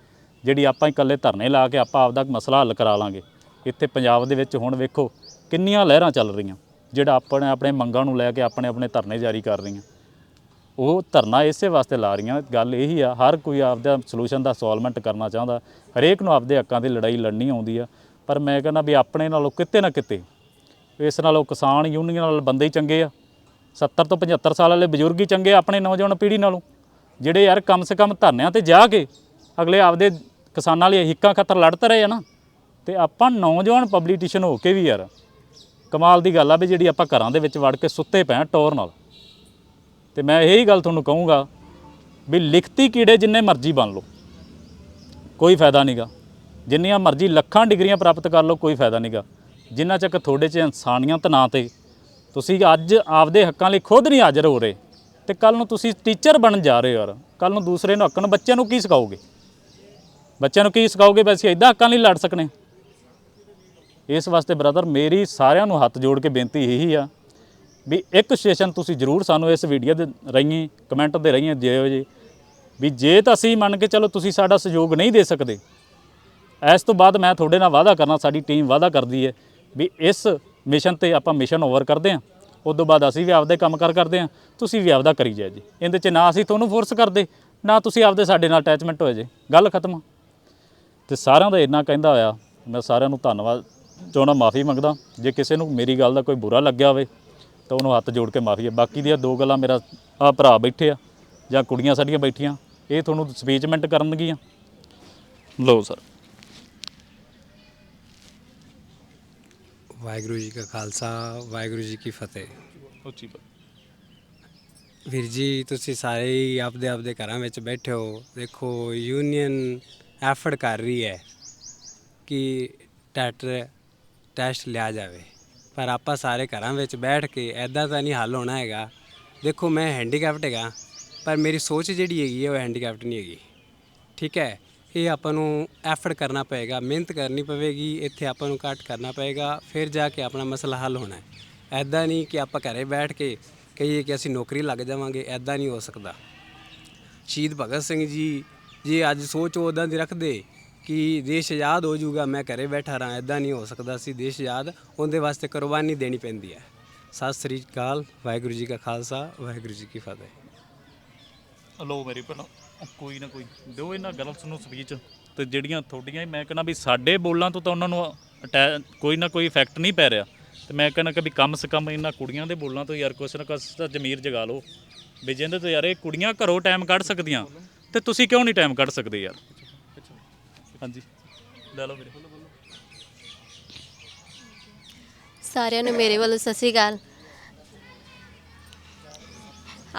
ਜਿਹੜੀ ਆਪਾਂ ਇਕੱਲੇ ਧਰਨੇ ਲਾ ਕੇ ਆਪਾਂ ਆਪਦਾ ਮਸਲਾ ਹੱਲ ਕਰਾ ਲਾਂਗੇ। ਇੱਥੇ ਪੰਜਾਬ ਦੇ ਵਿੱਚ ਹੁਣ ਵੇਖੋ ਕਿੰਨੀਆਂ ਲਹਿਰਾਂ ਚੱਲ ਰਹੀਆਂ। ਜਿਹੜਾ ਆਪਣੇ ਆਪਣੇ ਮੰਗਾਂ ਨੂੰ ਲੈ ਕੇ ਆਪਣੇ ਆਪਣੇ ਧਰਨੇ ਜਾਰੀ ਕਰ ਰਹੀਆਂ। ਉਹ ਧਰਨਾ ਇਸੇ ਵਾਸਤੇ ਲਾ ਰਹੀਆਂ। ਗੱਲ ਇਹੀ ਆ, ਹਰ ਕੋਈ ਆਪਦਾ ਸੋਲੂਸ਼ਨ ਦਾ ਸੋਲਵਮੈਂਟ ਕਰਨਾ ਚਾਹੁੰਦਾ। ਹਰੇਕ ਨੂੰ ਆਪਦੇ ਹੱਕਾਂ ਦੀ ਲੜਾਈ ਲੜਨੀ ਆਉਂਦੀ ਆ। ਪਰ ਮੈਂ ਕਹਿੰਦਾ ਵੀ ਆਪਣੇ ਨਾਲੋਂ ਕਿਤੇ ਨਾ ਕਿਤੇ ਇਸ ਨਾਲੋਂ ਕਿਸਾਨ ਯੂਨੀਅਨ ਨਾਲ ਬੰਦੇ ਹੀ ਚੰਗੇ ਆ। 70 ਤੋਂ 75 ਸਾਲ ਵਾਲੇ ਬਜ਼ੁਰਗ ਹੀ ਚੰਗੇ ਆਪਣੇ ਨੌਜਵਾਨ ਪੀੜ੍ਹੀ ਨਾਲੋਂ। ਜਿਹੜੇ ਯਾਰ ਕਮ ਸੇ ਕਮ ਧਰਨਿਆਂ ਤੇ ਜਾ ਕੇ ਅਗਲੇ ਆਪਦੇ ਕਿਸਾਨਾਂ ਲਈ ਹਿੱਕਾਂ ਖਤਰ ਲੜਦੇ ਰਹੇ ਆ ਨਾ, ਤੇ ਆਪਾਂ ਨੌਜਵਾਨ ਪਬਲਿਟੀਸ਼ਨ ਹੋ ਕੇ ਵੀ ਯਾਰ, ਕਮਾਲ ਦੀ ਗੱਲ ਆ ਵੀ ਜਿਹੜੀ ਆਪਾਂ ਘਰਾਂ ਦੇ ਵਿੱਚ ਵੜ ਕੇ ਸੁੱਤੇ ਪਏ ਆ ਟੌਰ ਨਾਲ। ਤੇ ਮੈਂ ਇਹੀ ਗੱਲ ਤੁਹਾਨੂੰ ਕਹੂੰਗਾ ਵੀ ਲਿਖਤੀ ਕੀੜੇ ਜਿੰਨੇ ਮਰਜ਼ੀ ਬਣ ਲਓ, ਕੋਈ ਫਾਇਦਾ ਨਹੀਂਗਾ ਜਿੰਨੀਆਂ ਮਰਜ਼ੀ ਲੱਖਾਂ ਡਿਗਰੀਆਂ ਪ੍ਰਾਪਤ ਕਰ ਲਓ, ਕੋਈ ਫਾਇਦਾ ਨਹੀਂਗਾ ਜਿੰਨਾ ਚੱਕ ਤੁਹਾਡੇ 'ਚ ਇਨਸਾਨੀਅਤ ਨਾ ਤੇ, ਤੁਸੀਂ ਅੱਜ ਆਪਦੇ ਹੱਕਾਂ ਲਈ ਖੁਦ ਨਹੀਂ ਹਾਜ਼ਰ ਹੋ ਰਹੇ, ਤੇ ਕੱਲ ਨੂੰ ਤੁਸੀਂ ਟੀਚਰ ਬਣਨ ਜਾ ਰਹੇ ਹੋ ਯਾਰ। ਕੱਲ ਨੂੰ ਦੂਸਰੇ ਨੂੰ ਹੱਕਣ ਬੱਚਿਆਂ ਨੂੰ ਕੀ ਸਿਖਾਓਗੇ? ਬੱਚਿਆਂ ਨੂੰ ਕੀ ਸਿਖਾਓਗੇ ਵੀ ਅਸੀਂ ਇਦਾਂ ਹੱਕਾਂ ਲਈ ਲੜ ਸਕਨੇ? ਇਸ ਵਾਸਤੇ ਬ੍ਰਦਰ ਮੇਰੀ ਸਾਰਿਆਂ ਨੂੰ ਹੱਥ ਜੋੜ ਕੇ ਬੇਨਤੀ ਇਹੀ ਆ ਵੀ ਇੱਕ ਸੈਸ਼ਨ ਤੁਸੀਂ ਜਰੂਰ ਸਾਨੂੰ ਇਸ ਵੀਡੀਓ ਦੇ ਰਹੀਏ ਕਮੈਂਟ ਦੇ ਰਹੀਏ ਦਿਓ ਜੀ। ਵੀ ਜੇ ਤਾਂ ਅਸੀਂ ਮੰਨ ਕੇ ਚਲੋ ਤੁਸੀਂ ਸਾਡਾ ਸਹਿਯੋਗ ਨਹੀਂ ਦੇ ਸਕਦੇ, ਇਸ ਤੋਂ ਬਾਅਦ ਮੈਂ ਤੁਹਾਡੇ ਨਾਲ ਵਾਅਦਾ ਕਰਨਾ, ਸਾਡੀ ਟੀਮ ਵਾਅਦਾ ਕਰਦੀ ਹੈ ਵੀ ਇਸ ਮਿਸ਼ਨ ਤੇ ਆਪਾਂ ਮਿਸ਼ਨ ਓਵਰ ਕਰਦੇ ਹਾਂ। ਉਸ ਤੋਂ ਬਾਅਦ ਅਸੀਂ ਵੀ ਆਪਦੇ ਕੰਮ ਕਰ ਕਰਦੇ ਹਾਂ, ਤੁਸੀਂ ਵੀ ਆਪਦਾ ਕਰੀ ਜਾਏ ਜੀ। ਇਹਦੇ 'ਚ ਨਾ ਅਸੀਂ ਤੁਹਾਨੂੰ ਫੋਰਸ ਕਰਦੇ, ਨਾ ਤੁਸੀਂ ਆਪਦੇ ਸਾਡੇ ਨਾਲ ਅਟੈਚਮੈਂਟ ਹੋਏ ਜੇ। ਗੱਲ ਖਤਮ। ਤੇ ਸਾਰਿਆਂ ਦਾ ਇੰਨਾ ਕਹਿੰਦਾ ਹੋਇਆ ਮੈਂ ਸਾਰਿਆਂ ਨੂੰ ਧੰਨਵਾਦ ਚਾਹੁੰਦਾ ਮਾਫੀ ਮੰਗਦਾ। ਜੇ ਕਿਸੇ ਨੂੰ ਮੇਰੀ ਗੱਲ ਦਾ ਕੋਈ ਬੁਰਾ ਲੱਗਿਆ ਹੋਵੇ ਤਾਂ ਉਹਨੂੰ ਹੱਥ ਜੋੜ ਕੇ ਮਾਫੀ ਹੈ। ਬਾਕੀ ਦੀਆਂ ਦੋ ਗੱਲਾਂ ਮੇਰਾ ਆ ਭਰਾ ਬੈਠੇ ਆ ਜਾਂ ਕੁੜੀਆਂ ਸਾਡੀਆਂ ਬੈਠੀਆਂ ਇਹ ਤੁਹਾਨੂੰ ਸਪੀਚਮੈਂਟ ਕਰਨਗੀਆਂ। ਲਓ ਸਰ। ਵਾਹਿਗੁਰੂ ਜੀ ਕਾ ਖਾਲਸਾ ਵਾਹਿਗੁਰੂ ਜੀ ਕੀ ਫਤਿਹ। ਉੱਚੀ ਵੀਰ ਜੀ ਤੁਸੀਂ ਸਾਰੇ ਹੀ ਆਪਦੇ ਆਪਦੇ ਘਰਾਂ ਵਿੱਚ ਬੈਠੇ ਹੋ। ਦੇਖੋ ਯੂਨੀਅਨ ਐਫਰਟ ਕਰ ਰਹੀ ਹੈ ਕਿ ਟੈਟਰ ਟੈਸਟ ਲਿਆ ਜਾਵੇ। ਪਰ ਆਪਾਂ ਸਾਰੇ ਘਰਾਂ ਵਿੱਚ ਬੈਠ ਕੇ ਐਦਾਂ ਤਾਂ ਨਹੀਂ ਹੱਲ ਹੋਣਾ ਹੈਗਾ। ਦੇਖੋ, ਮੈਂ ਹੈਂਡੀਕੈਪਟ ਹੈਗਾ, ਪਰ ਮੇਰੀ ਸੋਚ ਜਿਹੜੀ ਹੈਗੀ ਹੈ, ਉਹ ਹੈਂਡੀਕੈਪਟ ਨਹੀਂ ਹੈਗੀ। ਠੀਕ ਹੈ? ਇਹ ਆਪਾਂ ਨੂੰ ਐਫਰਟ ਕਰਨਾ ਪਏਗਾ, ਮਿਹਨਤ ਕਰਨੀ ਪਵੇਗੀ, ਇੱਥੇ ਆਪਾਂ ਨੂੰ ਘੱਟ ਕਰਨਾ ਪਏਗਾ, ਫਿਰ ਜਾ ਕੇ ਆਪਣਾ ਮਸਲਾ ਹੱਲ ਹੋਣਾ ਹੈ। ਐਦਾਂ ਨਹੀਂ ਕਿ ਆਪਾਂ ਘਰੇ ਬੈਠ ਕੇ ਕਹੀਏ ਕਿ ਅਸੀਂ ਨੌਕਰੀ ਲੱਗ ਜਾਵਾਂਗੇ ਐਦਾਂ ਨਹੀਂ ਹੋ ਸਕਦਾ। ਸ਼ਹੀਦ ਭਗਤ ਸਿੰਘ ਜੀ ਜੇ ਅੱਜ ਸੋਚ ਉਦਾਂ ਦੀ ਰੱਖਦੇ ਕਿ ਦੇਸ਼ ਆਜ਼ਾਦ ਹੋ ਜਾਊਗਾ, ਮੈਂ ਘਰੇ ਬੈਠਾ ਰਹਾਂ ਐਦਾਂ ਨਹੀਂ ਹੋ ਸਕਦਾ ਸੀ। ਦੇਸ਼ ਆਜ਼ਾਦ ਉਹਦੇ ਵਾਸਤੇ ਕੁਰਬਾਨੀ ਦੇਣੀ ਪੈਂਦੀ ਹੈ। ਸਤਿ ਸ੍ਰੀ ਅਕਾਲ, ਵਾਹਿਗੁਰੂ ਜੀ ਕਾ ਖਾਲਸਾ, ਵਾਹਿਗੁਰੂ ਜੀ ਕੀ ਫਤਿਹ। ਲੋ ਮੇਰੀ ਭੈਣ, ਕੋਈ ਨਾ ਕੋਈ, ਦਿਓ ਇਹਨਾਂ ਗਲਤ ਨੂੰ ਸਪੀਚ ਤੇ ਜਿਹੜੀਆਂ ਤੁਹਾਡੀਆਂ, ਮੈਂ ਕਹਿੰਦਾ ਵੀ ਸਾਡੇ ਬੋਲਾਂ ਤੋਂ ਤਾਂ ਉਹਨਾਂ ਨੂੰ ਅਟੈ- ਕੋਈ ਨਾ ਕੋਈ ਇਫੈਕਟ ਨਹੀਂ ਪੈ ਰਿਹਾ। ਤੇ ਮੈਂ ਕਹਿੰਦਾ ਕਿ ਵੀ ਕਮ ਸੇ ਕਮ ਇਹਨਾਂ ਕੁੜੀਆਂ ਦੇ ਬੋਲਾਂ ਤੋਂ ਯਾਰ ਕੁਛ ਨਾ ਕੁਛ ਤਾਂ ਜ਼ਮੀਰ ਜਗਾ ਲਓ। ਵੀ ਜਿਹਦੇ ਤੋਂ ਯਾਰ ਇਹ ਕੁੜੀਆਂ ਘਰੋਂ ਟਾਈਮ ਕੱਢ ਸਕਦੀਆਂ। ਤੇ ਤੁਸੀਂ ਕਿਉਂ ਨਹੀਂ ਟਾਈਮ ਕੱਢ ਸਕਦੇ ਯਾਰ? ਹਾਂਜੀ। ਲੈ ਲਓ ਵੀਰੇ। ਸਾਰਿਆਂ ਨੂੰ ਮੇਰੇ ਵੱਲੋਂ ਸਤਿ ਸ਼੍ਰੀ ਅਕਾਲ।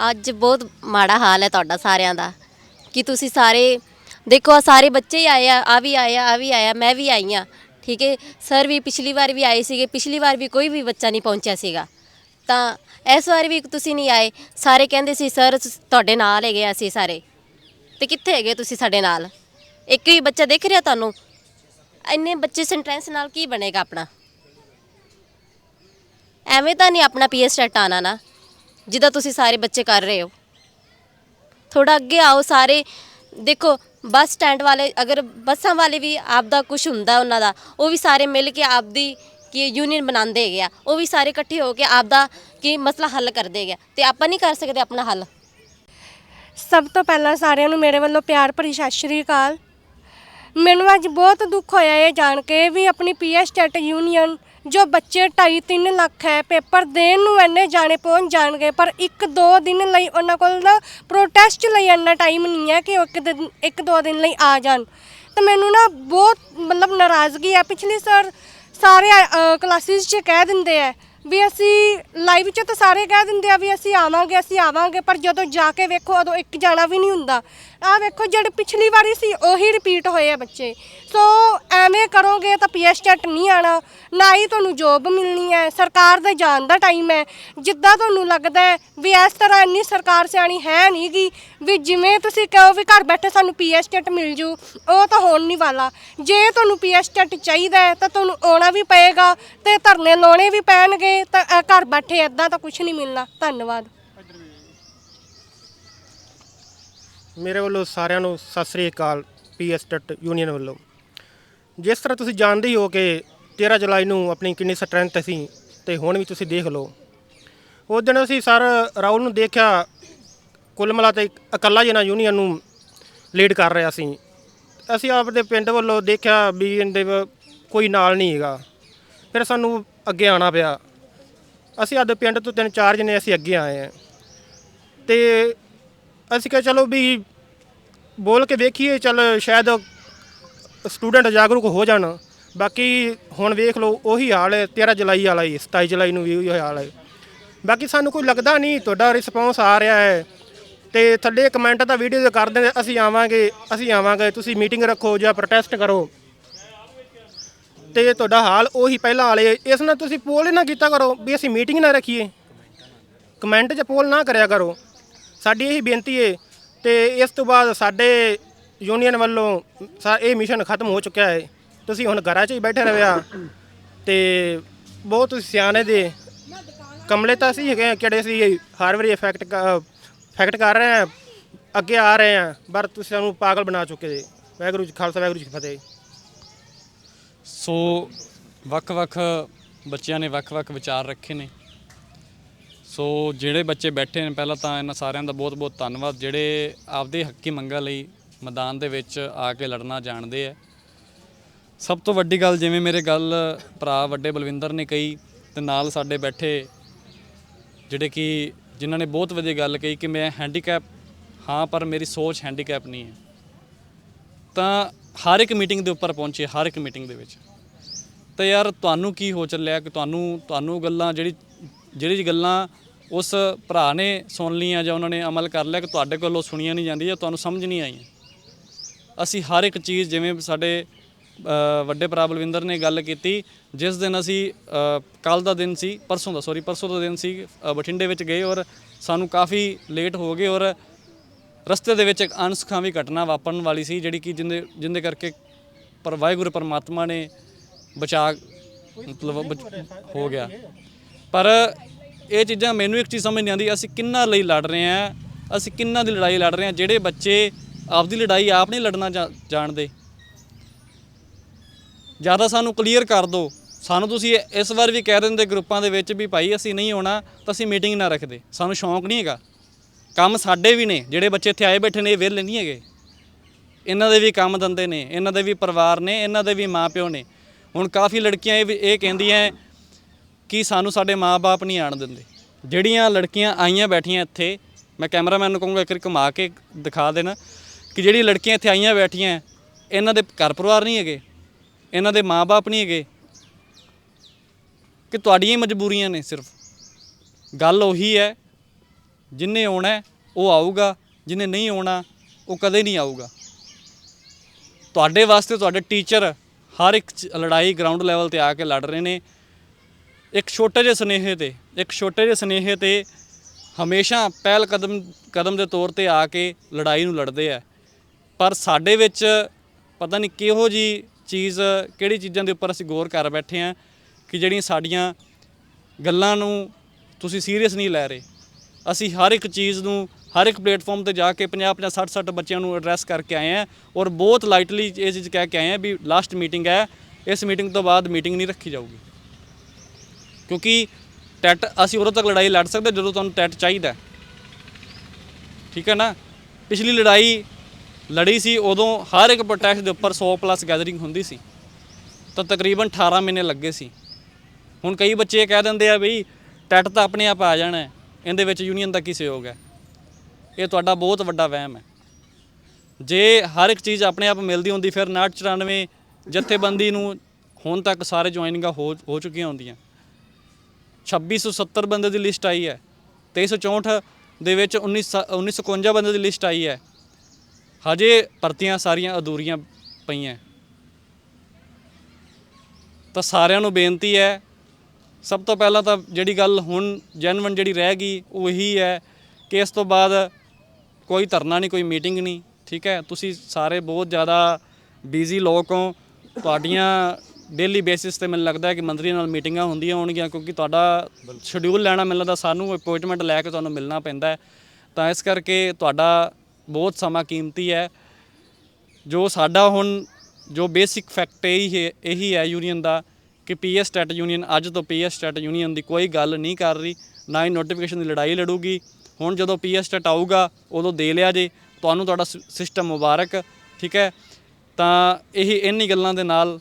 ਅੱਜ ਬਹੁਤ ਮਾੜਾ ਹਾਲ ਹੈ ਤੁਹਾਡਾ ਸਾਰਿਆਂ ਦਾ। ਕਿ ਤੁਸੀਂ ਸਾਰੇ, ਦੇਖੋ ਆ ਸਾਰੇ ਬੱਚੇ ਹੀ ਆਏ ਆ ਆ ਵੀ ਆਇਆ ਆ ਵੀ ਆਇਆ ਮੈਂ ਵੀ ਆਈ ਆ ਠੀਕ ਹੈ? ਸਰ ਵੀ ਪਿਛਲੀ ਵਾਰ ਵੀ ਆਏ ਸੀਗੇ, ਪਿਛਲੀ ਵਾਰ ਵੀ ਕੋਈ ਵੀ ਬੱਚਾ ਨਹੀਂ ਪਹੁੰਚਿਆ ਸੀਗਾ। ਤਾਂ ਇਸ ਵਾਰ ਵੀ ਤੁਸੀਂ ਨਹੀਂ ਆਏ। ਸਾਰੇ ਕਹਿੰਦੇ ਸੀ, ਸਰ ਸ- ਤੁਹਾਡੇ ਨਾਲ ਹੈਗੇ ਆ ਅਸੀਂ ਸਾਰੇ। ਤੇ ਕਿੱਥੇ ਹੈਗੇ ਤੁਸੀਂ ਸਾਡੇ ਨਾਲ? ਇੱਕ ਵੀ ਬੱਚਾ ਦੇਖ ਰਿਹਾ ਤੁਹਾਨੂੰ? ਇੰਨੇ ਬੱਚੇ ਸੈਂਟੈਂਸ ਨਾਲ ਕੀ ਬਣੇਗਾ ਆਪਣਾ? ਐਵੇਂ ਤਾਂ ਨਹੀਂ ਆਪਣਾ ਪੀਐਸ ਸੈਟ ਆਣਾ ਨਾ, ਜਿੱਦਾਂ ਤੁਸੀਂ ਸਾਰੇ ਬੱਚੇ ਕਰ ਰਹੇ ਹੋ। ਥੋੜਾ ਅੱਗੇ ਆਓ ਸਾਰੇ। ਦੇਖੋ, ਬੱਸ ਸਟੈਂਡ ਵਾਲੇ, ਅਗਰ ਬੱਸਾਂ ਵਾਲੇ ਵੀ ਆਪ ਦਾ ਕੁਝ ਹੁੰਦਾ ਉਹਨਾਂ ਦਾ, ਉਹ ਵੀ ਸਾਰੇ ਮਿਲ ਕੇ ਆਪਦੀ ਕੀ ਯੂਨੀਅਨ ਬਣਾਉਂਦੇ ਹੈਗੇ ਆ, ਉਹ ਵੀ ਸਾਰੇ ਇਕੱਠੇ ਹੋ ਕੇ ਆਪਦਾ ਕੀ ਮਸਲਾ ਹੱਲ ਕਰਦੇ ਹੈਗੇ ਆ। ਤੇ ਆਪਾਂ ਨਹੀਂ ਕਰ ਸਕਦੇ ਆਪਣਾ ਹੱਲ। ਸਭ ਤੋਂ ਪਹਿਲਾਂ ਸਾਰਿਆਂ ਨੂੰ ਮੇਰੇ ਵੱਲੋਂ ਪਿਆਰ ਭਰੀ ਸਤਿ ਸ਼੍ਰੀ ਅਕਾਲ। ਮੈਨੂੰ ਅੱਜ ਬਹੁਤ ਦੁੱਖ ਹੋਇਆ ਇਹ ਜਾਣ ਕੇ ਵੀ ਆਪਣੀ ਪੀਐਸ ਟੈਟ ਯੂਨੀਅਨ, ਜੋ ਬੱਚੇ 2.5 3 ਲੱਖ ਹੈ, ਪੇਪਰ ਦੇਣ ਨੂੰ ਇੰਨੇ ਜਾਣੇ ਪਹੁੰਚ ਜਾਣਗੇ, ਪਰ ਇੱਕ ਦੋ ਦਿਨ ਲਈ ਉਹਨਾਂ ਕੋਲ ਨਾ ਪ੍ਰੋਟੈਸਟ ਲਈ ਇੰਨਾ ਟਾਈਮ ਨਹੀਂ ਹੈ ਕਿ ਉਹ ਇੱਕ ਦਿਨ, ਇੱਕ ਦੋ ਦਿਨ ਲਈ ਆ ਜਾਣ। ਤਾਂ ਮੈਨੂੰ ਨਾ ਬਹੁਤ ਮਤਲਬ ਨਾਰਾਜ਼ਗੀ ਹੈ। ਪਿਛਲੀ ਸਰ ਸਾਰੇ ਕਲਾਸਿਸ 'ਚ ਕਹਿ ਦਿੰਦੇ ਆ ਵੀ ਅਸੀਂ ਲਾਈਵ 'ਚ ਤਾਂ ਸਾਰੇ ਕਹਿ ਦਿੰਦੇ ਆ ਵੀ ਅਸੀਂ ਆਵਾਂਗੇ ਅਸੀਂ ਆਵਾਂਗੇ, ਪਰ ਜਦੋਂ ਜਾ ਕੇ ਵੇਖੋ ਉਦੋਂ ਇੱਕ ਜਾਣਾ ਵੀ ਨਹੀਂ ਹੁੰਦਾ। ਆਹ ਵੇਖੋ ਜਿਹੜੇ ਪਿਛਲੀ ਵਾਰੀ ਸੀ ਉਹੀ ਰਿਪੀਟ ਹੋਏ ਆ ਬੱਚੇ। ਸੋ ਐਵੇਂ ਕਰੋਗੇ ਤਾਂ ਪੀਐਸ ਟੈਟ ਨਹੀਂ ਆਣਾ ਨਾ ਹੀ ਤੁਹਾਨੂੰ ਜੋਬ ਮਿਲਣੀ ਹੈ। ਸਰਕਾਰ ਦੇ ਜਾਣ ਦਾ ਟਾਈਮ ਹੈ। ਜਿੱਦਾਂ ਤੁਹਾਨੂੰ ਲੱਗਦਾ ਹੈ ਵੀ ਇਸ ਤਰ੍ਹਾਂ ਇੰਨੀ ਸਰਕਾਰ ਸਿਆਣੀ ਹੈ ਨਹੀਂ ਗੀ ਵੀ ਜਿਵੇਂ ਤੁਸੀਂ ਕਹੋ ਵੀ ਘਰ ਬੈਠੇ ਸਾਨੂੰ ਪੀਐਸ ਟੈਟ ਮਿਲ ਜੂ ਉਹ ਤਾਂ ਹੋਣ ਨਹੀਂ ਵਾਲਾ। ਜੇ ਤੁਹਾਨੂੰ ਪੀਐਸ ਟੈਟ ਚਾਹੀਦਾ ਹੈ ਤਾਂ ਤੁਹਾਨੂੰ ਆਉਣਾ ਵੀ ਪਏਗਾ ਤੇ ਧਰਨੇ ਲਾਉਣੇ ਵੀ ਪੈਣਗੇ ਤਾਂ ਅ, ਘਰ ਬੈਠੇ ਐਦਾਂ ਤਾਂ ਕੁਝ ਨਹੀਂ ਮਿਲਣਾ। ਧੰਨਵਾਦ। ਮੇਰੇ ਵੱਲੋਂ ਸਾਰਿਆਂ ਨੂੰ ਸਤਿ ਸ੍ਰੀ ਅਕਾਲ ਪੀਐਸ ਟਟ ਯੂਨੀਅਨ ਵੱਲੋਂ। ਜਿਸ ਤਰ੍ਹਾਂ ਤੁਸੀਂ ਜਾਣਦੇ ਹੀ ਹੋ ਕਿ 13 ਜੁਲਾਈ ਨੂੰ ਆਪਣੀ ਕਿੰਨੀ ਸਟਰੈਂਥ ਸੀ ਤੇ ਹੁਣ ਵੀ ਤੁਸੀਂ ਦੇਖ ਲਓ। ਉਸ ਦਿਨ ਅਸੀਂ ਸਰ ਰਾਹੁਲ ਨੂੰ ਦੇਖਿਆ ਕੁੱਲ ਮਿਲਾ ਤੇ ਇਕੱਲਾ ਜਨਾ ਯੂਨੀਅਨ ਨੂੰ ਲੀਡ ਕਰ ਰਿਹਾ ਸੀ। ਅਸੀਂ ਆਪਦੇ ਪਿੰਡ ਵੱਲੋਂ ਦੇਖਿਆ ਵੀ ਇਹਦੇ ਵ- ਕੋਈ ਨਾਲ ਨਹੀਂ ਹੈਗਾ। ਫਿਰ ਸਾਨੂੰ ਅੱਗੇ ਆਉਣਾ ਪਿਆ। ਅਸੀਂ ਆਪਦੇ ਪਿੰਡ ਤੋਂ ਤਿੰਨ ਚਾਰ ਜਣੇ ਅਸੀਂ ਅੱਗੇ ਆਏ ਹਾਂ। ਤੇ ਅਸੀਂ ਕਿਹਾ ਚਲੋ ਵੀ ਬੋਲ ਕੇ ਵੇਖੀਏ, ਚੱਲ ਸ਼ਾਇਦ ਸਟੂਡੈਂਟ ਜਾਗਰੂਕ ਹੋ ਜਾਣ। ਬਾਕੀ ਹੁਣ ਵੇਖ ਲਓ, ਉਹੀ ਹਾਲ ਹੈ 13 ਜੁਲਾਈ ਵਾਲਾ ਹੀ 27 ਜੁਲਾਈ ਨੂੰ ਵੀ ਉਹੀ ਹਾਲ ਹੈ। ਬਾਕੀ ਸਾਨੂੰ ਕੋਈ ਲੱਗਦਾ ਨਹੀਂ, ਤੁਹਾਡਾ ਰਿਸਪੌਂਸ ਆ ਰਿਹਾ ਹੈ। ਤੇ ਥੱਲੇ ਕਮੈਂਟ ਤਾਂ ਵੀਡੀਓ ਦੇ ਕਰ ਦਿੰਦੇ, ਅਸੀਂ ਆਵਾਂਗੇ ਅਸੀਂ ਆਵਾਂਗੇ, ਤੁਸੀਂ ਮੀਟਿੰਗ ਰੱਖੋ ਜਾਂ ਪ੍ਰੋਟੈਸਟ ਕਰੋ। ਤੇ ਤੁਹਾਡਾ ਹਾਲ ਉਹੀ ਪਹਿਲਾਂ ਵਾਲੇ, ਇਸ ਨਾਲ ਤੁਸੀਂ ਪੋਲ ਹੀ ਨਾ ਕੀਤਾ ਕਰੋ, ਵੀ ਅਸੀਂ ਮੀਟਿੰਗ ਨਾ ਰੱਖੀਏ। ਕਮੈਂਟ 'ਚ ਪੋਲ ਨਾ ਕਰਿਆ ਕਰੋ। ਸਾਡੀ ਇਹੀ ਬੇਨਤੀ ਹੈ ਤੇ ਇਸ ਤੋਂ ਬਾਅਦ ਸਾਡੇ ਯੂਨੀਅਨ ਵੱਲੋਂ ਸਾ ਇਹ ਮਿਸ਼ਨ ਖਤਮ ਹੋ ਚੁੱਕਿਆ ਹੈ ਤੁਸੀਂ ਹੁਣ ਘਰਾਂ 'ਚ ਹੀ ਬੈਠੇ ਰਹਿਆ ਤੇ ਬਹੁਤ ਸਿਆਣੇ ਦੇ ਕਮਲੇ ਤਾਂ ਅਸੀਂ ਹੈਗੇ ਹਾਂ, ਕਿਹੜੇ ਸੀ ਹਰ ਵਾਰੀ ਇਫੈਕਟ ਇਫੈਕਟ ਕਰ ਰਹੇ ਆ ਅੱਗੇ ਆ ਰਹੇ ਆ ਪਰ ਤੁਸੀਂ ਸਾਨੂੰ ਪਾਗਲ ਬਣਾ ਚੁੱਕੇ ਜੇ। ਵਾਹਿਗੁਰੂ ਜੀ ਕਾ ਖਾਲਸਾ ਵਾਹਿਗੁਰੂ ਜੀ ਕੀ ਫਤਿਹ। ਸੋ ਵੱਖ-ਵੱਖ ਬੱਚਿਆਂ ਨੇ ਵੱਖ-ਵੱਖ ਵਿਚਾਰ ਰੱਖੇ ਨੇ। ਸੋ ਜਿਹੜੇ ਬੱਚੇ ਬੈਠੇ ਨੇ, ਪਹਿਲਾਂ ਤਾਂ ਇਹਨਾਂ ਸਾਰਿਆਂ ਦਾ ਬਹੁਤ-ਬਹੁਤ ਧੰਨਵਾਦ। ਜਿਹੜੇ ਆਪਦੇ ਹੱਕੀ ਮੰਗਾਂ ਲਈ ਮੈਦਾਨ ਦੇ ਵਿੱਚ ਆ ਕੇ ਲੜਨਾ ਜਾਣਦੇ ਆ। ਸਭ ਤੋਂ ਵੱਡੀ ਗੱਲ, ਜਿਵੇਂ ਮੇਰੇ ਗੱਲ ਭਰਾ ਵੱਡੇ ਬਲਵਿੰਦਰ ਨੇ ਕਹੀ ਤੇ ਨਾਲ ਸਾਡੇ ਬੈਠੇ ਜਿਹੜੇ ਕਿ ਜਿਨ੍ਹਾਂ ਨੇ ਬਹੁਤ ਵਧੀਆ ਗੱਲ ਕਹੀ ਕਿ ਮੈਂ ਹੈਂਡੀਕੈਪ ਹਾਂ, ਪਰ ਮੇਰੀ ਸੋਚ ਹੈਂਡੀਕੈਪ ਨਹੀਂ ਹੈ। ਤਾਂ ਹਰ ਇੱਕ ਮੀਟਿੰਗ ਦੇ ਉੱਪਰ ਪਹੁੰਚੇ, ਹਰ ਇੱਕ ਮੀਟਿੰਗ ਦੇ ਵਿੱਚ। ਤਾਂ ਯਾਰ, ਤੁਹਾਨੂੰ ਕੀ ਹੋ ਚੱਲਿਆ ਕਿ ਤੁਹਾਨੂੰ ਤੁਹਾਨੂੰ ਗੱਲਾਂ ਜਿਹੜੀ ਜਿਹੜੀ ਗੱਲਾਂ ਉਸ ਭਰਾ ਨੇ ਸੁਣ ਲਈਆਂ ਜਾਂ ਉਹਨਾਂ ਨੇ ਅਮਲ ਕਰ ਲਿਆ ਕਿ ਤੁਹਾਡੇ ਕੋਲੋਂ ਸੁਣੀਆਂ ਨਹੀਂ ਜਾਂਦੀਆਂ ਜਾਂ ਤੁਹਾਨੂੰ ਸਮਝ ਨਹੀਂ ਆਈਆਂ। ਅਸੀਂ ਹਰ ਇੱਕ ਚੀਜ਼ ਜਿਵੇਂ ਸਾਡੇ ਵੱਡੇ ਭਰਾ ਬਲਵਿੰਦਰ ਨੇ ਗੱਲ ਕੀਤੀ, ਜਿਸ ਦਿਨ ਅਸੀਂ ਕੱਲ ਦਾ ਦਿਨ ਸੀ, ਪਰਸੋਂ ਦਾ ਸੌਰੀ ਪਰਸੋਂ ਦਾ ਦਿਨ ਸੀ ਬਠਿੰਡੇ ਵਿੱਚ ਗਏ ਔਰ ਸਾਨੂੰ ਕਾਫੀ ਲੇਟ ਹੋ ਗਏ ਔਰ ਰਸਤੇ ਦੇ ਵਿੱਚ ਇੱਕ ਅਣਸੁਖਾਵੀ ਘਟਨਾ ਵਾਪਰਨ ਵਾਲੀ ਸੀ, ਜਿਹੜੀ ਕਿ ਜਿੰਦੇ ਜਿੰਦੇ ਕਰਕੇ ਪਰ ਵਾਹਿਗੁਰੂ ਪਰਮਾਤਮਾ ਨੇ ਬਚਾ, ਮਤਲਬ ਹੋ ਗਿਆ। ਪਰ ਇਹ ਚੀਜ਼ਾਂ ਮੈਨੂੰ ਇੱਕ ਚੀਜ਼ ਸਮਝ ਨਹੀਂ ਆਉਂਦੀ, ਅਸੀਂ ਕਿੰਨਾ ਲਈ ਲੜ ਰਹੇ ਹਾਂ, ਅਸੀਂ ਕਿੰਨਾ ਦੀ ਲੜਾਈ ਲੜ ਰਹੇ ਹਾਂ, ਜਿਹੜੇ ਬੱਚੇ ਆਪਦੀ ਲੜਾਈ ਆਪ ਨਹੀਂ ਲੜਨਾ ਜਾ- ਜਾਣਦੇ। ਜ਼ਿਆਦਾ ਸਾਨੂੰ ਕਲੀਅਰ ਕਰ ਦਿਓ। ਸਾਨੂੰ ਤੁਸੀਂ ਇਸ ਵਾਰ ਵੀ ਕਹਿ ਦਿੰਦੇ ਗਰੁੱਪਾਂ ਦੇ ਵਿੱਚ ਵੀ ਭਾਈ ਅਸੀਂ ਨਹੀਂ ਆਉਣਾ ਤਾਂ ਅਸੀਂ ਮੀਟਿੰਗ ਨਾ ਰੱਖਦੇ। ਸਾਨੂੰ ਸ਼ੌਂਕ ਨਹੀਂ ਹੈਗਾ। ਕੰਮ ਸਾਡੇ ਵੀ ਨੇ, ਜਿਹੜੇ ਬੱਚੇ ਇੱਥੇ ਆਏ ਬੈਠੇ ਨੇ ਇਹ ਵਿਹਲੇ ਨਹੀਂ ਹੈਗੇ। ਇਹਨਾਂ ਦੇ ਵੀ ਕੰਮ ਦੰਦੇ ਨੇ, ਇਹਨਾਂ ਦੇ ਵੀ ਪਰਿਵਾਰ ਨੇ, ਇਹਨਾਂ ਦੇ ਵੀ ਮਾਪਿਓ ਨੇ। ਹੁਣ ਕਾਫੀ ਲੜਕੀਆਂ ਇਹ ਵੀ, ਇਹ ਕਹਿੰਦੀਆਂ ਕਿ ਸਾਨੂੰ ਸਾਡੇ ਮਾਪੇ ਨਹੀਂ ਆਣ ਦਿੰਦੇ। ਜਿਹੜੀਆਂ ਲੜਕੀਆਂ ਆਈਆਂ ਬੈਠੀਆਂ ਇੱਥੇ, ਮੈਂ ਕੈਮਰਾਮੈਨ ਨੂੰ ਕਹੂੰਗਾ, ਇੱਕ ਵਾਰੀ ਘੁਮਾ ਕੇ ਦਿਖਾ ਦੇਣਾ, ਕਿ ਜਿਹੜੀ ਲੜਕੀਆਂ ਇੱਥੇ ਆਈਆਂ ਬੈਠੀਆਂ, ਇਹਨਾਂ ਦੇ ਘਰ ਪਰਿਵਾਰ ਨਹੀਂ ਹੈਗੇ, ਇਹਨਾਂ ਦੇ ਮਾਪੇ ਨਹੀਂ ਹੈਗੇ, ਕਿ ਤੁਹਾਡੀਆਂ ਹੀ ਮਜਬੂਰੀਆਂ ਨੇ ਸਿਰਫ। ਗੱਲ ਉਹੀ ਹੈ, ਜਿਨੇ ਆਉਣਾ ਉਹ ਆਊਗਾ, ਜਿਨੇ ਨਹੀਂ ਆਉਣਾ, ਉਹ ਕਦੇ ਨਹੀਂ ਆਊਗਾ। ਤੁਹਾਡੇ ਵਾਸਤੇ, ਤੁਹਾਡੇ ਟੀਚਰ ਹਰ ਇੱਕ ਲੜਾਈ ਗਰਾਊਂਡ ਲੈਵਲ ਤੇ ਆ ਕੇ ਲੜ ਰਹੇ ਨੇ ਇੱਕ ਛੋਟੇ ਜਿਹੇ ਸਨੇਹੇ ਤੇ, ਇੱਕ ਛੋਟੇ ਜਿਹੇ ਸਨੇਹੇ ਤੇ ਹਮੇਸ਼ਾ ਪਹਿਲ ਕਦਮ ਕਦਮ ਦੇ ਤੌਰ ਤੇ ਆ ਕੇ ਲੜਾਈ ਨੂੰ ਲੜਦੇ ਆ। ਪਰ ਸਾਡੇ ਵਿੱਚ ਪਤਾ ਨਹੀਂ ਕਿਹੋ ਜੀ ਚੀਜ਼, ਕਿਹੜੀ ਚੀਜ਼ਾਂ ਦੇ ਉੱਪਰ ਅਸੀਂ ਗੌਰ ਕਰ ਬੈਠੇ ਆ ਕਿ ਜਿਹੜੀਆਂ ਸਾਡੀਆਂ ਗੱਲਾਂ ਨੂੰ ਤੁਸੀਂ ਸੀਰੀਅਸ ਨਹੀਂ ਲੈ ਰਹੇ। ਅਸੀਂ ਹਰ ਇੱਕ ਚੀਜ਼ ਨੂੰ, ਹਰ ਇੱਕ ਪਲੇਟਫਾਰਮ ਤੇ ਜਾ ਕੇ 50 50 60 60 ਬੱਚਿਆਂ ਨੂੰ ਐਡਰੈਸ ਕਰਕੇ ਆਏ ਆ ਔਰ ਬਹੁਤ ਲਾਈਟਲੀ ਇਹ ਚੀਜ਼ ਕਹਿ ਕੇ ਆਏ ਆ ਵੀ ਲਾਸਟ ਮੀਟਿੰਗ ਹੈ, ਇਸ ਮੀਟਿੰਗ ਤੋਂ ਬਾਅਦ ਮੀਟਿੰਗ ਨਹੀਂ ਰੱਖੀ ਜਾਊਗੀ। ਕਿਉਂਕਿ ਟੈਟ, ਅਸੀਂ ਉਦੋਂ ਤੱਕ ਲੜਾਈ ਲੜ ਸਕਦੇ ਜਦੋਂ ਤੁਹਾਨੂੰ ਟੈਟ ਚਾਹੀਦਾ ਠੀਕ ਹੈ ਨਾ? ਪਿਛਲੀ ਲੜਾਈ ਲੜੀ ਸੀ, ਉਦੋਂ ਹਰ ਇੱਕ ਪ੍ਰੋਟੈਸਟ ਦੇ ਉੱਪਰ 100 ਪਲੱਸ ਗੈਦਰਿੰਗ ਹੁੰਦੀ ਸੀ। ਤਾਂ ਤਕਰੀਬਨ 18 ਮਹੀਨੇ ਲੱਗੇ ਸੀ। ਹੁਣ ਕਈ ਬੱਚੇ ਇਹ ਕਹਿ ਦਿੰਦੇ ਆ ਬਈ ਟੈਟ ਤਾਂ ਆਪਣੇ ਆਪ ਆ ਜਾਣਾ ਇਹਦੇ ਵਿੱਚ ਯੂਨੀਅਨ ਦਾ ਕੀ ਸਹਿਯੋਗ ਹੈ? ਇਹ ਤੁਹਾਡਾ ਬਹੁਤ ਵੱਡਾ ਵਹਿਮ ਹੈ। ਜੇ ਹਰ ਇੱਕ ਚੀਜ਼ ਆਪਣੇ ਆਪ ਮਿਲਦੀ ਹੁੰਦੀ, ਫਿਰ 994 ਜਥੇਬੰਦੀ ਨੂੰ ਹੁਣ ਤੱਕ ਸਾਰੇ ਜੁਆਇਨਿੰਗਾਂ ਹੋ ਹੋ ਚੁੱਕੀਆਂ ਹੁੰਦੀਆਂ। 2670 ਬੰਦੇ ਦੀ ਲਿਸਟ ਆਈ ਹੈ। 2364 ਦੇ ਵਿੱਚ 19 1951 ਬੰਦੇ ਦੀ ਲਿਸਟ ਆਈ ਹੈ। ਹਜੇ ਭਰਤੀਆਂ ਸਾਰੀਆਂ ਅਧੂਰੀਆਂ ਪਈਆਂ। ਤਾਂ ਸਾਰਿਆਂ ਨੂੰ ਬੇਨਤੀ ਹੈ, ਸਭ ਤੋਂ ਪਹਿਲਾਂ ਤਾਂ ਜਿਹੜੀ ਗੱਲ ਹੁਣ ਜੈਨਵਨ ਜਿਹੜੀ ਰਹਿ ਗਈ, ਉਹ ਇਹੀ ਹੈ ਕਿ ਇਸ ਤੋਂ ਬਾਅਦ ਕੋਈ ਧਰਨਾ ਨਹੀਂ, ਕੋਈ ਮੀਟਿੰਗ ਨਹੀਂ, ਠੀਕ ਹੈ? ਤੁਸੀਂ ਸਾਰੇ ਬਹੁਤ ਜ਼ਿਆਦਾ ਬਿਜ਼ੀ ਲੋਕ ਹੋ, ਤੁਹਾਡੀਆਂ ਡੇਲੀ ਬੇਸਿਸ ਤੇ ਮੈਨੂੰ ਲੱਗਦਾ ਹੈ ਕਿ ਮੰਤਰੀਆਂ ਨਾਲ ਮੀਟਿੰਗਾਂ ਹੁੰਦੀਆਂ ਹੋਣਗੀਆਂ, ਕਿਉਂਕਿ ਤੁਹਾਡਾ ਸ਼ਡਿਊਲ ਲੈਣਾ ਮੈਨੂੰ ਲੱਗਦਾ ਸਾਨੂੰ ਅਪਾਇੰਟਮੈਂਟ ਲੈ ਕੇ ਤੁਹਾਨੂੰ ਮਿਲਣਾ ਪੈਂਦਾ ਹੈ। ਤਾਂ ਇਸ ਕਰਕੇ ਤੁਹਾਡਾ ਬਹੁਤ ਸਮਾਂ ਕੀਮਤੀ ਹੈ। ਜੋ ਸਾਡਾ ਹੁਣ, ਜੋ ਬੇਸਿਕ ਫੈਕਟ ਇਹੀ ਹੈ ਇਹੀ ਹੈ ਯੂਨੀਅਨ ਦਾ ਕਿ ਪੀਐਸ ਸਟੈਟ ਯੂਨੀਅਨ ਅੱਜ ਤੋਂ ਪੀਐਸ ਸਟੈਟ ਯੂਨੀਅਨ ਦੀ ਕੋਈ ਗੱਲ ਨਹੀਂ ਕਰ ਰਹੀ, ਨਾ ਹੀ ਨੋਟੀਫਿਕੇਸ਼ਨ ਦੀ ਲੜਾਈ ਲੜੂਗੀ। ਹੁਣ ਜਦੋਂ ਪੀਐਸ ਸਟੈਟ ਆਊਗਾ, ਉਦੋਂ ਦੇ ਲਿਆ ਜੇ, ਤੁਹਾਨੂੰ ਤੁਹਾਡਾ ਸਿਸਟਮ ਮੁਬਾਰਕ, ਠੀਕ ਹੈ? ਤਾਂ ਇਹੀ ਇੰਨੀ ਗੱਲਾਂ ਦੇ ਨਾਲ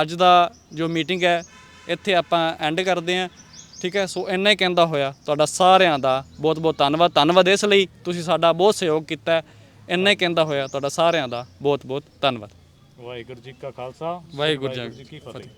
ਅੱਜ ਦਾ ਜੋ ਮੀਟਿੰਗ ਹੈ ਇੱਥੇ ਆਪਾਂ ਐਂਡ ਕਰਦੇ ਹਾਂ ਠੀਕ ਹੈ? ਸੋ ਇੰਨਾ ਹੀ ਕਹਿੰਦਾ ਹੋਇਆ ਤੁਹਾਡਾ ਸਾਰਿਆਂ ਦਾ ਬਹੁਤ ਬਹੁਤ ਧੰਨਵਾਦ। ਧੰਨਵਾਦ ਇਸ ਲਈ ਤੁਸੀਂ ਸਾਡਾ ਬਹੁਤ ਸਹਿਯੋਗ ਕੀਤਾ ਹੈ। ਇੰਨਾ ਹੀ ਕਹਿੰਦਾ ਹੋਇਆ ਤੁਹਾਡਾ ਸਾਰਿਆਂ ਦਾ ਬਹੁਤ ਬਹੁਤ ਧੰਨਵਾਦ। ਵਾਹਿਗੁਰੂ ਜੀ ਕਾ ਖਾਲਸਾ। ਵਾਹਿਗੁਰੂ ਜੀ ਕੀ ਫਤਿਹ।